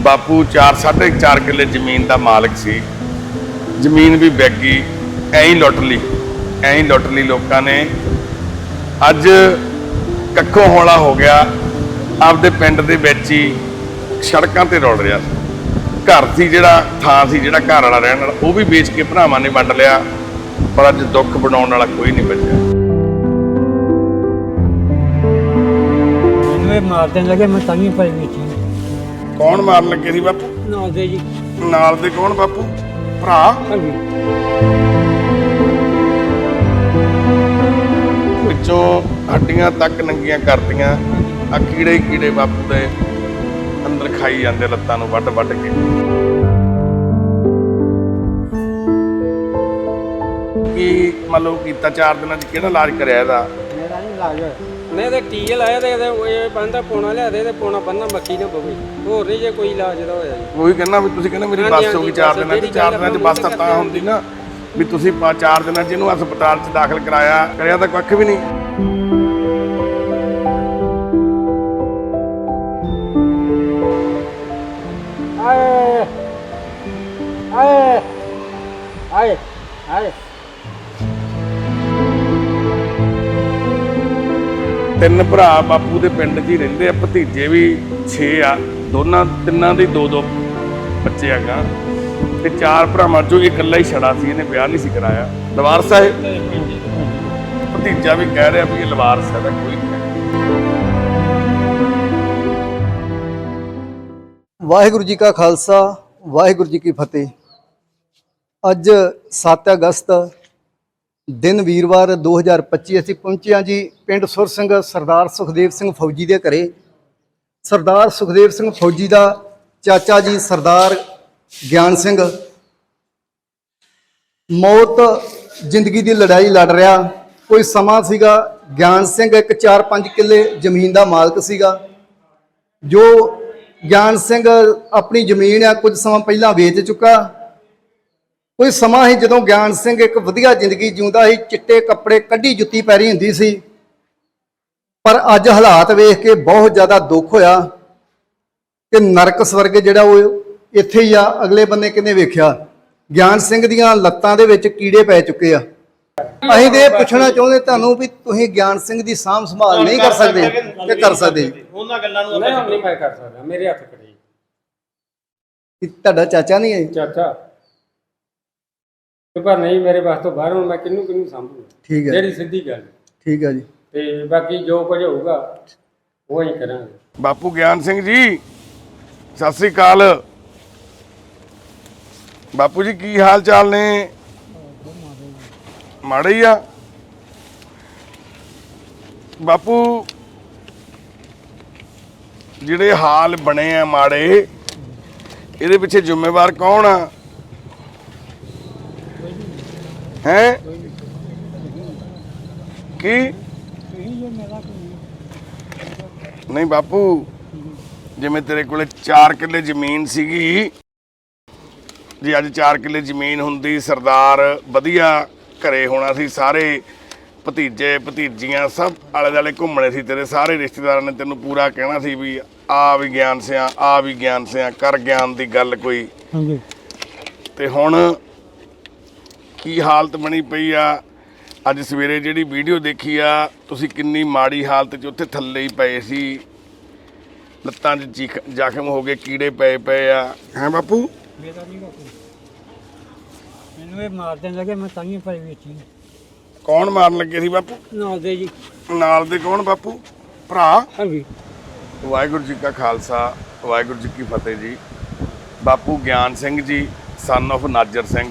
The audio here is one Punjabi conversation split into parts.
ਬਾਪੂ 4 4.5 ਕਿੱਲੇ ਜ਼ਮੀਨ ਦਾ ਮਾਲਕ ਸੀ। ਜ਼ਮੀਨ ਵੀ ਵਿਕ ਗਈ। ਐਂ ਹੀ ਲੁੱਟ ਲਈ। ਐਂ ਹੀ ਲੁੱਟ ਲਈ ਲੋਕਾਂ ਨੇ। ਅੱਜ ਕੱਖੋਂ ਹੌਲਾ ਹੋ ਗਿਆ। ਆਪਦੇ ਪਿੰਡ ਦੇ ਵਿੱਚ ਹੀ ਸੜਕਾਂ ਤੇ ਰੋੜ ਰਿਹਾ ਸੀ। ਘਰ ਸੀ ਜਿਹੜਾ, ਥਾਂ ਸੀ ਜਿਹੜਾ ਘਰ ਵਾਲਾ ਰਹਿਣ ਵਾਲਾ, ਉਹ ਵੀ ਵੇਚ ਕੇ ਭਰਾਵਾਂ ਨੇ ਵੰਡ ਲਿਆ। ਪਰ ਅੱਜ ਦੁੱਖ ਬਣਾਉਣ ਵਾਲਾ ਕੋਈ ਨਹੀਂ ਬਚਿਆ। ਮੈਨੂੰ ਇਹ ਮਾਰ ਦੇਣ ਲੱਗੇ, ਮੈਂ ਤਾਂ ਹੀ ਪਈ ਵੇਚੀ ਕੌਣ ਮਾਰਨ ਲੱਗੇ ਸੀ ਬਾਪੂ? ਨਾ ਦੇ ਜੀ। ਨਾਲ ਦੇ ਕੌਣ ਬਾਪੂ? ਭਰਾ? ਹਾਂਜੀ। ਵਿੱਚੋਂ ਹੱਡੀਆਂ ਤੱਕ ਨੰਗੀਆਂ ਕਰਤੀਆਂ ਆ ਕੀੜੇ ਹੀ ਕੀੜੇ ਬਾਪੂ ਦੇ ਅੰਦਰ ਖਾਈ ਜਾਂਦੇ ਲੱਤਾਂ ਨੂੰ ਵੱਢ ਵੱਢ ਕੇ। ਕੀ ਮੰਨ ਲਓ ਕੀਤਾ? ਚਾਰ ਦਿਨਾਂ ਚ ਕਿਹੜਾ ਇਲਾਜ ਕਰਿਆ ਇਹਦਾ? ਮੇਰਾ ਨਹੀਂ ਲਾਜ ਨਹੀਂ ਤੇ ਟੀਏ ਲਾਇਆ ਤੇ ਇਹਦੇ ਇਹ ਬੰਦਾ ਪੋਣਾ ਲਿਆ ਦੇ ਤੇ ਪੋਣਾ ਬੰਨਾ ਮੱਕੀ ਨਾ ਪਵੇ ਹੋਰ ਨਹੀਂ ਜੇ ਕੋਈ ਇਲਾਜ ਦਾ ਹੋਇਆ ਜੀ। ਉਹੀ ਕਹਿੰਦਾ ਵੀ ਤੁਸੀਂ ਕਹਿੰਦੇ ਮੇਰੀ ਬੱਸ ਹੋ ਗਈ ਹਾਂਜੀ, ਚਾਰ ਬਸ ਦਿਨਾਂ ਚ ਜਿਹੜੀ ਚਾਰ ਗੱਲ ਦਿਨਾਂ ਚ ਬੱਸ ਤਾਂ ਤਾਂ। ਹੁੰਦੀ ਨਾ ਵੀ ਤੁਸੀਂ ਪਾ ਚਾਰ ਦਿਨਾਂ ਚ ਇਹਨੂੰ ਹਸਪਤਾਲ ਚ ਦਾਖਲ ਕਰਾਇਆ ਕਰਿਆ ਤਾਂ ਕੱਖ ਵੀ ਨਹੀਂ। ਆਏ ਆਏ ਆਏ ਆਏ। ਤਿੰਨ ਭਰਾ ਬਾਪੂ ਦੇ ਪਿੰਡ 'ਚ ਹੀ ਰਹਿੰਦੇ ਆ, ਭਤੀਜੇ ਵੀ 6 ਆ। ਦੋਨਾਂ ਤਿੰਨਾਂ ਦੇ ਦੋ ਦੋ ਬੱਚੇ ਹੈਗਾ। ਤੇ ਚਾਰ ਭਰਾਵਾਂ ਚੋਂ ਇਹ ਇਕੱਲਾ ਹੀ ਛੜਾ ਸੀ, ਇਹਨੇ ਵਿਆਹ ਨਹੀਂ ਸੀ ਕਰਾਇਆ। ਲਵਾਰ ਸਾਹਿਬ? ਭਤੀਜਾ ਵੀ ਕਹਿ ਰਿਹਾ ਵੀ ਇਹ ਲਵਾਰਸ ਹੈ ਤਾਂ ਕੋਈ ਨਹੀਂ। ਵਾਹਿਗੁਰੂ ਜੀ ਕਾ ਖਾਲਸਾ, ਵਾਹਿਗੁਰੂ ਜੀ ਕੀ ਫਤਿਹ। ਅੱਜ 7 ਅਗਸਤ ਦਿਨ ਵੀਰਵਾਰ 2025 ਅਸੀਂ ਪਹੁੰਚੇ ਹਾਂ ਜੀ ਪਿੰਡ ਸੁਰ ਸਿੰਘ ਸਰਦਾਰ ਸੁਖਦੇਵ ਸਿੰਘ ਫੌਜੀ ਦੇ ਘਰੇ। ਸਰਦਾਰ ਸੁਖਦੇਵ ਸਿੰਘ ਫੌਜੀ ਦਾ ਚਾਚਾ ਜੀ ਸਰਦਾਰ ਗਿਆਨ ਸਿੰਘ। ਮੌਤ ਜ਼ਿੰਦਗੀ ਦੀ ਲੜਾਈ ਲੜ ਰਿਹਾ। ਕੋਈ ਸਮਾਂ ਸੀਗਾ ਗਿਆਨ ਸਿੰਘ, ਇੱਕ 4-5 ਕਿੱਲੇ ਜ਼ਮੀਨ ਦਾ ਮਾਲਕ ਸੀਗਾ। ਜੋ ਗਿਆਨ ਸਿੰਘ ਆਪਣੀ ਜ਼ਮੀਨ ਆ ਕੁਝ ਸਮਾਂ ਪਹਿਲਾਂ ਵੇਚ ਚੁੱਕਾ। ਕੋਈ ਸਮਾਂ ਹੀ ਜਦੋਂ ਗਿਆਨ ਸਿੰਘ ਇੱਕ ਵਧੀਆ ਜ਼ਿੰਦਗੀ ਜਿਉਂਦਾ ਸੀ ਚਿੱਟੇ ਕੱਪੜੇ ਕੱਢੀ ਜੁੱਤੀ ਪੈਰੀ ਹੁੰਦੀ ਸੀ। ਪਰ ਅੱਜ ਹਾਲਾਤ ਵੇਖ ਕੇ ਬਹੁਤ ਜ਼ਿਆਦਾ ਦੁੱਖ ਹੋਇਆ ਕਿ ਨਰਕ ਸਵਰਗ ਜਿਹੜਾ ਉਹ ਇੱਥੇ ਹੀ ਆ ਅਗਲੇ ਬੰਨੇ ਕਿਨੇ ਵੇਖਿਆ? ਗਿਆਨ ਸਿੰਘ ਦੀਆਂ ਲੱਤਾਂ ਦੇ ਵਿੱਚ ਕੀੜੇ ਪੈ ਚੁੱਕੇ ਆ। ਅਸੀਂ ਤੇ ਇਹ ਪੁੱਛਣਾ ਚਾਹੁੰਦੇ ਤੁਹਾਨੂੰ ਵੀ ਤੁਸੀਂ ਗਿਆਨ ਸਿੰਘ ਦੀ ਸਾਂਭ ਸੰਭਾਲ ਨਹੀਂ ਕਰ ਸਕਦੇ ਕਿ ਕਰ ਸਕਦੇ? ਉਹਨਾਂ ਗੱਲਾਂ ਨੂੰ ਨਹੀਂ ਮੈਂ ਕਰ ਸਕਦਾ ਮੇਰੇ ਹੱਥ ਕਰੀ ਕਿ ਤੁਹਾਡਾ ਚਾਚਾ ਨਹੀਂ ਹੈ ਚਾਚਾ। ਤੇ ਪਰ ਨਹੀਂ ਮੇਰੇ ਵਾਸਤੇ ਤੋਂ ਬਾਹਰ ਹੁਣ ਮੈਂ ਕਿੰਨੂੰ ਕਿੰਨੂੰ ਸੰਭੂ ਠੀਕ ਹੈ ਜਿਹੜੀ ਸਿੱਧੀ ਗੱਲ ਠੀਕ ਹੈ ਜੀ। ਤੇ ਬਾਕੀ ਜੋ ਕੁਝ ਹੋਊਗਾ ਉਹ ਹੀ ਕਰਾਂਗੇ। ਬਾਪੂ ਗਿਆਨ ਸਿੰਘ ਜੀ ਸਤਿ ਸ੍ਰੀ ਅਕਾਲ। ਬਾਪੂ ਜੀ ਕੀ ਹਾਲ ਚਾਲ ਨੇ? ਮਾੜੇ ਹੀ ਆ। ਬਾਪੂ ਜਿਹੜੇ ਹਾਲ ਬਣੇ ਆ ਮਾੜੇ ਇਹਦੇ ਪਿੱਛੇ ਜ਼ਿੰਮੇਵਾਰ ਕੌਣ ਆ? ਹੈ? ਕੀ? ਨਹੀਂ ਬਾਪੂ ਜਿਵੇਂ ਤੇਰੇ ਕੋਲੇ 4 ਕਿੱਲੇ ਜ਼ਮੀਨ ਸੀਗੀ ਜੇ ਅੱਜ 4 ਕਿੱਲੇ ਜ਼ਮੀਨ ਹੁੰਦੀ ਸਰਦਾਰ ਵਧੀਆ ਘਰੇ ਹੋਣਾ ਸੀ ਸਾਰੇ ਭਤੀਜੇ ਭਤੀਜੀਆਂ ਸਭ ਆਲੇ ਦੁਆਲੇ ਘੁੰਮਣੇ ਸੀ ਤੇਰੇ ਸਾਰੇ ਰਿਸ਼ਤੇਦਾਰਾਂ ਨੇ ਤੈਨੂੰ ਪੂਰਾ ਕਹਿਣਾ ਸੀ ਵੀ ਆ ਵੀ ਗਿਆਨ ਸਿਆ ਆ ਵੀ ਗਿਆਨ ਸਿਆ ਕਰ ਗਿਆਨ ਦੀ ਗੱਲ ਕੋਈ। ਹਾਂਜੀ। ਤੇ ਹੁਣ ਕੀ ਹਾਲਤ ਬਣੀ ਪਈ ਆ? ਅੱਜ ਸਵੇਰੇ ਜਿਹੜੀ ਵੀਡੀਓ ਦੇਖੀ ਆ ਤੁਸੀਂ ਕਿੰਨੀ ਮਾੜੀ ਹਾਲਤ 'ਚ ਉੱਥੇ ਥੱਲੇ ਹੀ ਪਏ ਸੀ। ਲੱਤਾਂ 'ਚ ਜ਼ਖਮ ਹੋ ਗਏ ਕੀੜੇ ਪਏ ਪਏ ਆ। ਹੈ ਬਾਪੂ? ਮੇਰਾ ਨਹੀਂ ਬਾਪੂ। ਮੈਨੂੰ ਇਹ ਮਾਰ ਦੇਣ ਲੱਗੇ ਮੈਂ ਤਾਂ ਹੀ ਪਈ ਵੇਚੀ ਕੌਣ ਮਾਰਨ ਲੱਗੇ ਸੀ ਬਾਪੂ? ਨਾ ਦੇ ਜੀ। ਨਾਲ ਦੇ ਕੌਣ ਬਾਪੂ? ਭਰਾ? ਹਾਂਜੀ। ਵਾਹਿਗੁਰੂ ਜੀ ਕਾ ਖਾਲਸਾ ਵਾਹਿਗੁਰੂ ਜੀ ਕੀ ਫਤਿਹ ਜੀ। ਬਾਪੂ ਗਿਆਨ ਸਿੰਘ ਜੀ ਸਨ of ਨਾਜਰ ਸਿੰਘ।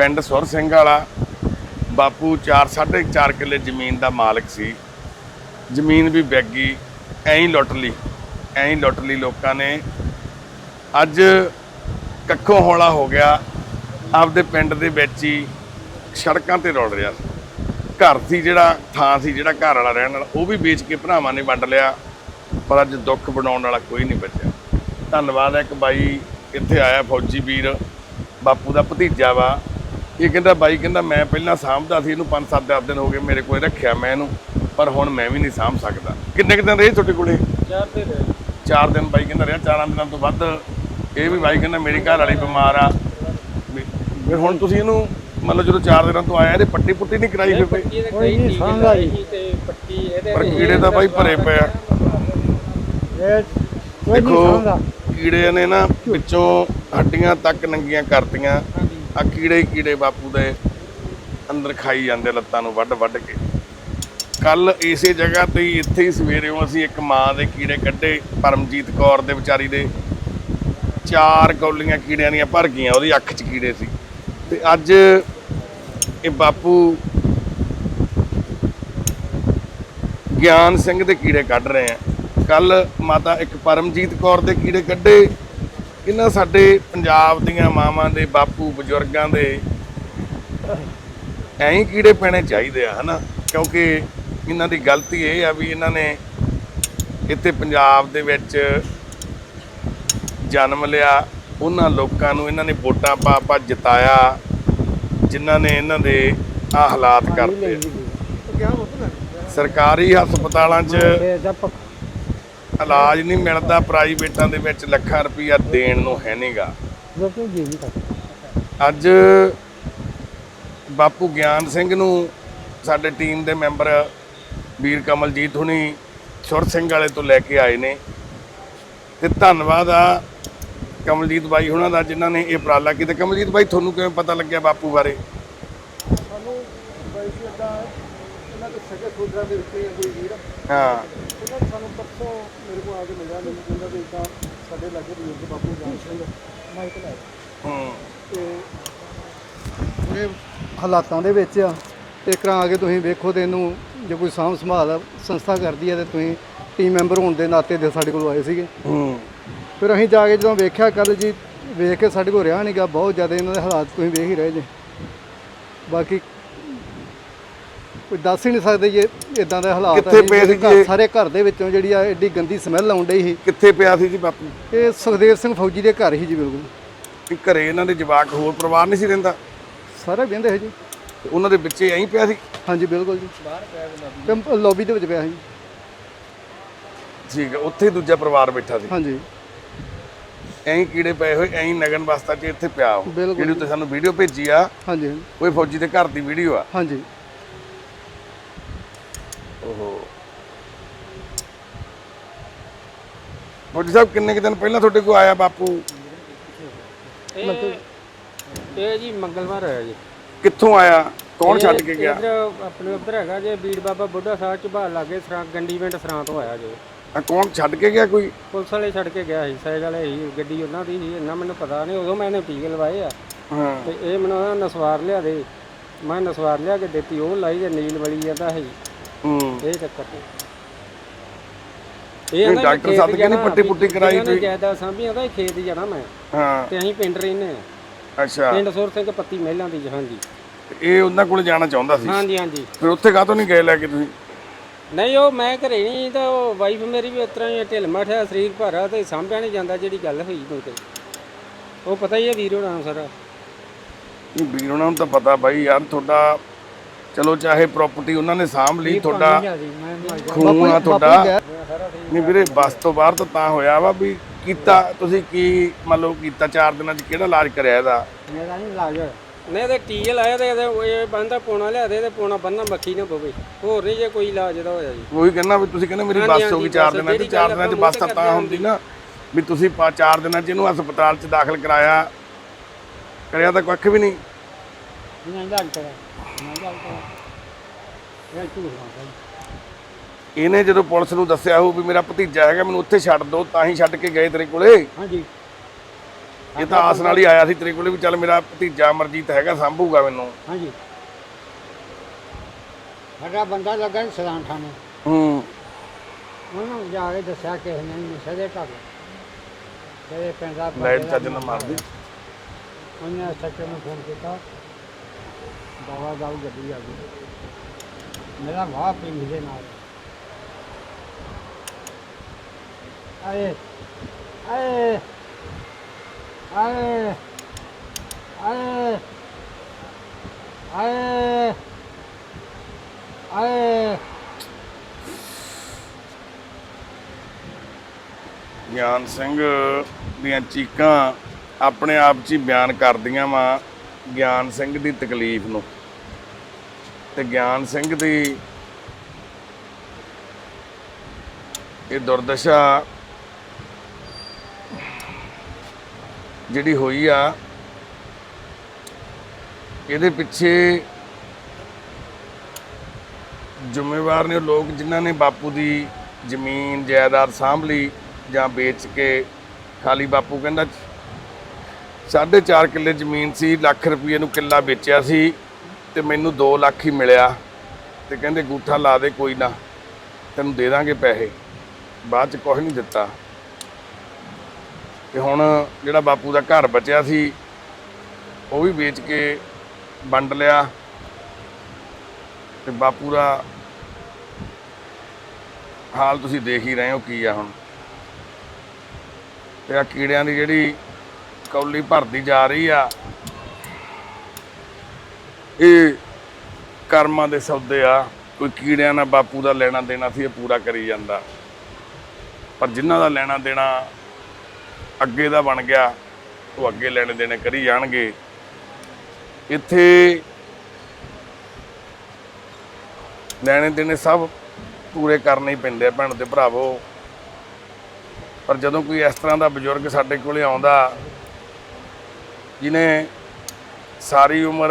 ਪਿੰਡ ਸੁਰ ਸਿੰਘ ਵਾਲਾ, ਬਾਪੂ 4 4.5 ਕਿੱਲੇ ਜ਼ਮੀਨ ਦਾ ਮਾਲਕ ਸੀ। ਜ਼ਮੀਨ ਵੀ ਬੈਗੀ ਐਂ ਹੀ ਲੁੱਟ ਲਈ, ਐਂ ਹੀ ਲੁੱਟ ਲਈ ਲੋਕਾਂ ਨੇ। ਅੱਜ ਕੱਖੋਂ ਹੌਲਾ ਹੋ ਗਿਆ, ਆਪਦੇ ਪਿੰਡ ਦੇ ਵਿੱਚ ਹੀ ਸੜਕਾਂ ਤੇ ਰੋੜ ਰਿਹਾ ਸੀ। ਘਰ ਸੀ ਜਿਹੜਾ, ਥਾਂ ਸੀ ਜਿਹੜਾ ਘਰ ਵਾਲਾ ਰਹਿਣ ਵਾਲਾ, ਉਹ ਵੀ ਵੇਚ ਕੇ ਭਰਾਵਾਂ ਨੇ ਵੰਡ ਲਿਆ, ਪਰ ਅੱਜ ਦੁੱਖ ਬਣਾਉਣ ਵਾਲਾ ਕੋਈ ਨਹੀਂ ਬਚਿਆ। ਧੰਨਵਾਦ ਹੈ ਇੱਕ ਬਾਈ ਇੱਥੇ ਆਇਆ ਫੌਜੀ ਵੀਰ, ਬਾਪੂ ਦਾ ਭਤੀਜਾ ਵਾ। ਇਹ ਕਹਿੰਦਾ ਬਾਈ ਕਹਿੰਦਾ ਮੈਂ ਪਹਿਲਾਂ ਸਾਂਭਦਾ ਸੀ ਇਹਨੂੰ 5-7 ਦਿਨ ਹੋ ਗਏ ਮੇਰੇ ਕੋਲ ਰੱਖਿਆ ਮੈਂ ਇਹਨੂੰ ਪਰ ਹੁਣ ਮੈਂ ਵੀ ਨਹੀਂ ਸਾਂਭ ਸਕਦਾ। ਕਿੰਨੇ ਕੁ ਦਿਨ ਰਹੇ ਤੁਹਾਡੇ ਕੋਲੇ? ਚਾਰ ਤੇ ਰਹਿ। 4 ਦਿਨ ਬਾਈ ਕਹਿੰਦਾ ਰਿਹਾ 4 ਦਿਨਾਂ ਤੋਂ ਵੱਧ। ਇਹ ਵੀ ਬਾਈ ਕਹਿੰਦਾ ਮੇਰੀ ਘਰ ਵਾਲੀ ਬਿਮਾਰ ਆ। ਵੀ ਫਿਰ ਹੁਣ ਤੁਸੀਂ ਇਹਨੂੰ ਮਤਲਬ ਜਦੋਂ 4 ਦਿਨਾਂ ਤੋਂ ਆਇਆ ਇਹਦੇ ਪੱਟੀ ਪੁੱਟੀ ਨਹੀਂ ਕਰਾਈ ਫਿਰ ਕੋਈ ਨਹੀਂ ਸਾਂਭਦਾ ਜੀ। ਤੇ ਪੱਟੀ ਇਹਦੇ ਪਰ ਕੀੜੇ ਤਾਂ ਬਾਈ ਭਰੇ ਪਏ ਆ। ਇਹ ਕੋਈ ਨਹੀਂ ਕੀੜੇ ਨੇ ਨਾ ਵਿੱਚੋਂ ਹੱਡੀਆਂ ਤੱਕ ਨੰਗੀਆਂ ਕਰਤੀਆਂ। ਆ ਕੀੜੇ ਹੀ ਕੀੜੇ ਬਾਪੂ ਦੇ ਅੰਦਰ ਖਾਈ ਜਾਂਦੇ ਲੱਤਾਂ ਨੂੰ ਵੱਢ ਵੱਢ ਕੇ। ਕੱਲ ਇਸੇ ਜਗ੍ਹਾ ਤੇ ਹੀ ਇੱਥੇ ਹੀ ਸਵੇਰੇੋਂ ਅਸੀਂ ਇੱਕ ਮਾਂ ਦੇ ਕੀੜੇ ਕੱਢੇ ਪਰਮਜੀਤ ਕੌਰ ਦੇ ਵਿਚਾਰੀ ਦੇ। ਚਾਰ ਕੌਲੀਆਂ ਕੀੜਿਆਂ ਦੀਆਂ ਭਰ ਗਈਆਂ, ਉਹਦੀ ਅੱਖ 'ਚ ਕੀੜੇ ਸੀ। ਤੇ ਅੱਜ ਇਹ ਬਾਪੂ ਗਿਆਨ ਸਿੰਘ ਦੇ ਕੀੜੇ ਕੱਢ ਰਹੇ ਆ। ਕੱਲ ਮਾਤਾ ਇੱਕ ਪਰਮਜੀਤ ਕੌਰ ਦੇ ਕੀੜੇ ਕੱਢੇ ਇਹਨਾਂ ਸਾਡੇ ਪੰਜਾਬ ਦੀਆਂ ਮਾਵਾਂ ਦੇ ਬਾਪੂ ਬਜ਼ੁਰਗਾਂ ਦੇ ਐਂ ਕੀੜੇ ਪੈਣੇ ਚਾਹੀਦੇ ਆ ਹਨਾ? ਕਿਉਂਕਿ ਇਹਨਾਂ ਦੀ ਗਲਤੀ ਇਹ ਆ ਵੀ ਇਹਨਾਂ ਨੇ ਇੱਥੇ ਪੰਜਾਬ ਦੇ ਵਿੱਚ ਜਨਮ ਲਿਆ। ਉਹਨਾਂ ਲੋਕਾਂ ਨੂੰ ਇਹਨਾਂ ਨੇ ਵੋਟਾਂ ਪਾ ਪਾ ਜਿਤਾਇਆ ਜਿਨ੍ਹਾਂ ਨੇ ਇਹਨਾਂ ਦੇ ਆ ਹਾਲਾਤ ਕਰਤੇ। ਸਰਕਾਰੀ ਹਸਪਤਾਲਾਂ 'ਚ ਇਲਾਜ ਨਹੀਂ ਮਿਲਦਾ ਪ੍ਰਾਈਵੇਟਾਂ ਦੇ ਵਿੱਚ ਲੱਖਾਂ ਰੁਪਈਆ ਦੇਣ ਨੂੰ ਹੈ ਨਹੀਂਗਾ ਅੱਜ ਬਾਪੂ ਗਿਆਨ ਸਿੰਘ ਨੂੰ ਸਾਡੇ ਟੀਮ ਦੇ ਮੈਂਬਰ ਵੀਰ ਕਮਲਜੀਤ ਹੁਣੀ ਸੁਰ ਸਿੰਘ ਵਾਲੇ ਤੋਂ ਲੈ ਕੇ ਆਏ ਨੇ। ਤੇ ਧੰਨਵਾਦ ਆ ਕਮਲਜੀਤ ਬਾਈ ਹੁਣਾਂ ਦਾ ਜਿਨ੍ਹਾਂ ਨੇ ਇਹ ਉਪਰਾਲਾ ਕੀਤਾ। ਕਮਲਜੀਤ ਬਾਈ ਤੁਹਾਨੂੰ ਕਿਵੇਂ ਪਤਾ ਲੱਗਿਆ ਬਾਪੂ ਬਾਰੇ? ਸਾਨੂੰ ਬਾਈ ਜੀ ਏਦਾਂ ਇਹਨਾਂ ਦੇ ਸਗੇ ਸੋਦਰਾਂ ਦੇ ਉੱਤੇ ਕੋਈ ਵੀਰ ਹਾਂ। ਉਹਨਾਂ ਨੇ ਸਾਨੂੰ ਪਰਸੋਂ ਮੇਰੇ ਕੋਲ ਆ ਕੇ ਮਿਲਿਆ ਮੈਨੂੰ ਕਹਿੰਦਾ ਵੀ ਇਦਾਂ ਸਾਡੇ ਲਾਗੇ ਬਜ਼ੁਰਗ ਬਾਪੂ ਜਾਨ ਸਿੰਘ ਮਾਈਕ ਲੈ ਹੂੰ। ਤੇ ਇਹ ਹਾਲਾਤਾਂ ਦੇ ਵਿੱਚ ਆ ਤੇ ਇੱਕ ਆ ਕੇ ਤੁਸੀਂ ਵੇਖੋ ਤੇ ਇਹਨੂੰ ਜੇ ਕੋਈ ਸਾਂਭ ਸੰਭਾਲ ਸੰਸਥਾ ਕਰਦੀ ਹੈ ਤੇ ਤੁਸੀਂ ਟੀਮ ਮੈਂਬਰ ਹੋਣ ਦੇ ਨਾਤੇ ਦੇ ਸਾਡੇ ਕੋਲ ਆਏ ਸੀਗੇ। ਹੂੰ। ਫਿਰ ਅਸੀਂ ਜਾ ਕੇ ਜਦੋਂ ਵੇਖਿਆ ਕੱਲ ਜੀ ਵੇਖ ਕੇ ਸਾਡੇ ਕੋਲ ਰਿਹਾ ਨਹੀਂਗਾ ਬਹੁਤ ਜ਼ਿਆਦਾ ਇਹਨਾਂ ਦੇ ਹਾਲਾਤ ਤੁਸੀਂ ਵੇਖ ਹੀ ਰਹੇ ਜੇ। ਬਾਕੀ ਕੋਈ ਦੱਸ ਹੀ ਨਹੀਂ ਸਕਦੇ ਜੇ ਇਦਾਂ ਦੇ ਹਾਲਾਤ ਕਿੱਥੇ ਪਏ ਸੀ ਜੀ? ਸਾਰੇ ਘਰ ਦੇ ਵਿੱਚੋਂ ਜਿਹੜੀ ਆ ਐਡੀ ਗੰਦੀ ਸਮੈਲ ਆਉਣ ਡਈ ਸੀ। ਕਿੱਥੇ ਪਿਆ ਸੀ ਜੀ ਬਾਪੂ? ਇਹ ਸੁਖਦੇਵ ਸਿੰਘ ਫੌਜੀ ਦੇ ਘਰ ਹੀ ਜੀ ਬਿਲਕੁਲ। ਵੀ ਘਰੇ ਇਹਨਾਂ ਦੇ ਜਵਾਕ ਹੋਰ ਪਰਿਵਾਰ ਨਹੀਂ ਸੀ ਰਹਿੰਦਾ? ਸਾਰੇ ਵਿੰਦੇ ਹੈ ਜੀ। ਤੇ ਉਹਨਾਂ ਦੇ ਵਿੱਚੇ ਐਂ ਪਿਆ ਸੀ? ਹਾਂਜੀ ਬਿਲਕੁਲ ਜੀ। ਬਾਹਰ ਪਿਆ ਲੌਬੀ ਦੇ ਵਿੱਚ ਪਿਆ ਸੀ। ਠੀਕ ਹੈ ਉੱਥੇ ਹੀ ਦੂਜਾ ਪਰਿਵਾਰ ਬੈਠਾ ਸੀ। ਹਾਂਜੀ। ਐਂ ਹੀ ਕੀੜੇ ਪਏ ਹੋਏ ਐਂ ਹੀ ਨਗਨ ਬਸਤਾ 'ਚ ਇੱਥੇ ਪਿਆ ਉਹ ਬਿਲਕੁਲ ਜਿਹੜੀ ਤੁਸੀਂ ਸਾਨੂੰ ਵੀਡੀਓ ਭੇਜੀ ਆ ਹਾਂਜੀ ਹਾਂਜੀ, ਉਹ ਇਹ ਫੌਜੀ ਦੇ ਘਰ ਦੀ ਵੀਡੀਓ ਆ। ਹਾਂਜੀ। ਫੌਜੀ ਸਾਹਿਬ ਕਿੰਨੇ ਕੁ ਦਿਨ ਪਹਿਲਾਂ ਤੁਹਾਡੇ ਕੋਲ ਆਇਆ ਬਾਪੂ? ਇਹ ਇਹ ਜੀ ਮੰਗਲਵਾਰ ਹੋਇਆ ਜੀ। ਕਿੱਥੋਂ ਆਇਆ? ਕੌਣ ਛੱਡ ਕੇ ਗਿਆ? ਇੱਧਰ ਆਪਣੇ ਉੱਧਰ ਹੈਗਾ ਜੇ ਬੀੜ ਬਾਬਾ ਬੁੱਢਾ ਸਾਹਿਬ ਝਬਾਲ ਲਾਗੇ ਸਰਾਂ ਗੰਡੀਵਿੰਡ ਸਰਾਂ ਤੋਂ ਆਇਆ ਜੋ। ਆ ਕੌਣ ਛੱਡ ਕੇ ਗਿਆ ਕੋਈ? ਪੁਲਿਸ ਵਾਲੇ ਛੱਡ ਕੇ ਗਿਆ ਸੀ ਸਾਈਡ ਵਾਲੇ ਸੀ ਗੱਡੀ ਉਹਨਾਂ ਦੀ ਸੀ ਇੰਨਾ ਮੈਨੂੰ ਪਤਾ ਨਹੀਂ ਉਦੋਂ ਮੈਂ ਇਹਨੇ ਟੀਕੇ ਲਵਾਏ ਆ। ਹਾਂ। ਤੇ ਇਹ ਮੈਨੂੰ ਕਹਿੰਦਾ ਨਸਵਾਰ ਲਿਆ ਦੇ। ਮੈਂ ਨਸਵਾਰ ਲਿਆ ਕੇ ਦਿੱਤੀ ਉਹ ਲਾਈ ਤੇ ਨੀਲ ਵਲੀ ਜਾਂਦਾ ਸੀ ਹੂੰ। ਇਹ ਚੱਕਰ ਤੇ। ਕਹਿੰਦਾ ਡਾਕਟਰ ਖੇਤ ਸੱਦ ਕੇ ਨਹੀਂ ਜਾਣਾ, ਪੱਟੀ ਪੁੱਟੀ ਕਰਾਈ ਨੇ ਤੁਸੀਂ? ਜਾਇਦਾਦ ਸਾਂਭੀਆਂ ਤਾਂ ਖੇਤ ਹੀ ਜਾਣਾ ਮੈਂ। ਹਾਂ। ਤੇ ਅਸੀਂ ਪਿੰਡ ਰਹਿੰਦੇ ਆ। ਅੱਛਾ। ਪਿੰਡ ਸੁਰ ਸਿੰਘ ਪੱਤੀ ਮਹਿਲਾਂ ਦੀ ਹਾਂਜੀ। ਇਹ ਉਹਨਾਂ ਕੋਲ ਜਾਣਾ ਚਾਹੁੰਦਾ ਸੀ? ਹਾਂਜੀ ਹਾਂਜੀ। ਫਿਰ ਉੱਥੇ ਕਾਹਤੋਂ ਨਹੀਂ ਗਏ ਲੈ ਕੇ ਤੁਸੀਂ? ਨਹੀਂ ਉਹ ਮੈਂ ਘਰੇ ਨਹੀਂ ਤਾਂ ਉਹ ਵਾਈਫ ਮੇਰੀ ਵੀ ਤਰ੍ਹਾਂ ਹੀ ਢਿੱਲ ਮੱਠ ਆ ਸਰੀਰ ਭਾਰਾ ਤੇ ਸਾਂਭਿਆ ਨਹੀਂ ਜਾਂਦਾ ਜਿਹੜੀ ਗੱਲ ਹੋਈ ਕੋਈ ਤੇ। ਉਹ ਪਤਾ ਹੀ ਹੈ ਵੀਰ ਹੋਣਾ ਨੂੰ ਸਾਰਾ। ਇਹ ਵੀਰ ਉਹਨਾਂ ਨੂੰ ਤਾਂ ਪਤਾ ਬਾਈ ਯਾਰ ਤੁਹਾਡਾ ਚਲੋ ਚਾਹੇ ਪ੍ਰਾਪਰਟੀ ਉਹਨਾਂ ਨੇ ਸਾਂਭ ਲਈ ਤੁਹਾਡਾ ਖੂਨ ਆ ਤੁਹਾਡਾ। ਨਹੀਂ ਵੀਰੇ ਬੱਸ ਤੋਂ ਬਾਹਰ ਤਾਂ ਤਾਂ ਹੋਇਆ ਵਾ ਵੀ ਕੀਤਾ ਤੁਸੀਂ ਕੀ ਮੰਨ ਲਓ ਕੀਤਾ 4 ਦਿਨਾਂ 'ਚ ਕਿਹੜਾ ਇਲਾਜ ਕਰਿਆ ਇਹਦਾ? ਮੇਰਾ ਨਹੀਂ ਇਲਾਜ ਹੋਇਆ। ਨਹੀਂ ਤੇ ਟੀਕੇ ਲਾਇਆ ਤੇ ਇਹਦੇ ਉਹ ਇਹ ਬੰਦਾ ਪੋਣਾ ਲਿਆ ਦੇ ਤੇ ਪੋਣਾ ਬੰਨਾ ਮੱਖੀ ਨਾ ਪਵੇ। ਹੋਰ ਨਹੀਂ ਜੇ ਕੋਈ ਇਲਾਜ ਇਹਦਾ ਹੋਇਆ ਜੀ। ਉਹੀ ਕਹਿੰਦਾ ਵੀ ਤੁਸੀਂ ਕਹਿੰਦੇ ਮੇਰੀ ਬੱਸ ਹੋ ਗਈ ਹਾਂਜੀ, 4 ਬੱਸ ਦਿਨਾਂ 'ਚ ਜਿਹੜੀ 4 ਗੱਲ ਦਿਨਾਂ 'ਚ ਬੱਸ ਤਾਂ ਮੂੰਹ ਤੇ ਤਾਂ ਹੁੰਦੀ ਨਾ ਵੀ ਤੁਸੀਂ 4 ਦਿਨਾਂ 'ਚ ਇਹਨੂੰ ਹਸਪਤਾਲ 'ਚ ਦਾਖਲ ਕਰਾਇਆ। ਕਰਿਆ ਤਾਂ ਕੱਖ ਵੀ ਨਹੀਂ। ਨਹੀਂ ਇਲਾਜ ਕਰਾ ਨਹੀਂ ਇਲਾਜ ਕਰਾ ਇਹ ਝੂਠ ਮਾਰਦਾ ਜੀ। ਇਹਨੇ ਜਦੋਂ ਪੁਲਿਸ ਨੂੰ ਦੱਸਿਆ ਹੋਊ ਵੀ ਮੇਰਾ ਭਤੀਜਾ ਹੈਗਾ ਮੈਨੂੰ ਉੱਥੇ ਛੱਡ ਦਿਓ ਤਾਂ ਹੀ ਛੱਡ ਕੇ ਗਏ ਤੇਰੇ ਕੋਲੇ। ਹਾਂਜੀ। ਇਹ ਤਾਂ ਆਸ ਨਾਲ ਹੀ ਆਇਆ ਸੀ ਤੇਰੇ ਕੋਲੇ ਵੀ ਚੱਲ ਮੇਰਾ ਭਤੀਜਾ ਅਮਰਜੀਤ ਹੈਗਾ ਸੰਭੂਗਾ ਮੈਨੂੰ। ਹਾਂਜੀ। ਸਾਡਾ ਬੰਦਾ ਲੱਗਾ ਸੀ ਸਦਾਨ ਥਾਣੇ। ਹੂੰ। ਉਹਨੂੰ ਜਾ ਕੇ ਦੱਸਿਆ ਕਿ ਨਹੀਂ ਨਸ਼ੇ ਦੇ ਢੱਕ ਤੇਰੇ ਪਿੰਡ ਦਾ ਲਾਈਟ ਚੱਜ ਨਾਲ ਮਾਰਦੀ। ਉਹਨੇ ਸੱਚੇ ਨੂੰ ਫੋਨ ਕੀਤਾ। ਦਵਾ ਦਾਉ ਗੱਡੀ ਆ ਗਈ। ਮੇਰਾ ਵਾਹ ਪਿੰਡ ਮੇਰੇ ਨਾਲ। ਆਏ ਆਏ ਆਏ ਆਏ ਆਏ ਆਏ। ਗਿਆਨ ਸਿੰਘ ਦੀਆਂ ਚੀਕਾਂ ਆਪਣੇ ਆਪ 'ਚ ਹੀ ਬਿਆਨ ਕਰਦੀਆਂ ਵਾ। ਗਿਆਨ ਸਿੰਘ ਦੀ ਤਕਲੀਫ ਨੂੰ ਤੇ ਗਿਆਨ ਸਿੰਘ ਦੀ ਇਹ ਦੁਰਦਸ਼ਾ ਜਿਹੜੀ ਹੋਈ ਆ, ਇਹਦੇ ਪਿੱਛੇ ਜ਼ਿੰਮੇਵਾਰ ਨੇ ਉਹ ਲੋਕ ਜਿਨ੍ਹਾਂ ਨੇ ਬਾਪੂ ਦੀ ਜ਼ਮੀਨ, ਜਾਇਦਾਦ ਸਾਂਭ ਲਈ ਜਾਂ ਵੇਚ ਕੇ ਖਾਲੀ ਬਾਪੂ ਕਹਿੰਦਾ 4.5 ਕਿੱਲੇ ਜ਼ਮੀਨ ਸੀ, ਲੱਖ ਰੁਪਏ ਨੂੰ ਕਿੱਲਾ ਵੇਚਿਆ ਸੀ ਤੇ ਮੈਨੂੰ 2 ਲੱਖ ਹੀ ਮਿਲਿਆ ਤੇ ਕਹਿੰਦੇ ਗੂਠਾ ਲਾ ਦੇ ਕੋਈ ਨਾ, ਤੈਨੂੰ ਦੇ ਦਾਂਗੇ ਪੈਸੇ। ਬਾਅਦ ਚ ਕੁਝ ਨਹੀਂ ਦਿੱਤਾ। ਤੇ ਹੁਣ ਜਿਹੜਾ ਬਾਪੂ ਦਾ ਘਰ ਬਚਿਆ ਸੀ, ਉਹ ਵੀ ਵੇਚ ਕੇ ਵੰਡ ਲਿਆ ਤੇ ਬਾਪੂ ਦਾ ਹਾਲ ਤੁਸੀਂ ਦੇਖ ਹੀ ਰਹੇ ਹੋ ਕੀ ਆ ਹੁਣ। ਤੇ ਆ ਕੀੜਿਆਂ ਦੀ ਜਿਹੜੀ ਕੌਲੀ ਭਰਦੀ ਜਾ ਰਹੀ ਆ। ਇਹ ਕਰਮਾਂ ਦੇ ਸੌਦੇ ਆ। ਕੋਈ ਕੀੜਿਆਂ ਨਾਲ ਬਾਪੂ ਦਾ ਲੈਣਾ ਦੇਣਾ ਸੀ, ਇਹ ਪੂਰਾ ਕਰੀ ਜਾਂਦਾ। ਪਰ ਜਿਨ੍ਹਾਂ ਦਾ ਲੈਣਾ ਦੇਣਾ ਅੱਗੇ ਦਾ ਬਣ ਗਿਆ, ਉਹ ਅੱਗੇ ਲੈਣੇ ਦੇਣੇ ਕਰੀ ਜਾਣਗੇ। ਇੱਥੇ ਲੈਣੇ ਦੇਣੇ ਸਭ ਪੂਰੇ ਕਰਨੇ ਹੀ ਪੈਂਦੇ ਆ ਭੈਣ ਤੇ ਭਰਾਵੋ। ਪਰ ਜਦੋਂ ਕੋਈ ਇਸ ਤਰ੍ਹਾਂ ਦਾ ਬਜ਼ੁਰਗ ਸਾਡੇ ਕੋਲੇ ਆਉਂਦਾ ਜਿਨੇ ਸਾਰੀ ਉਮਰ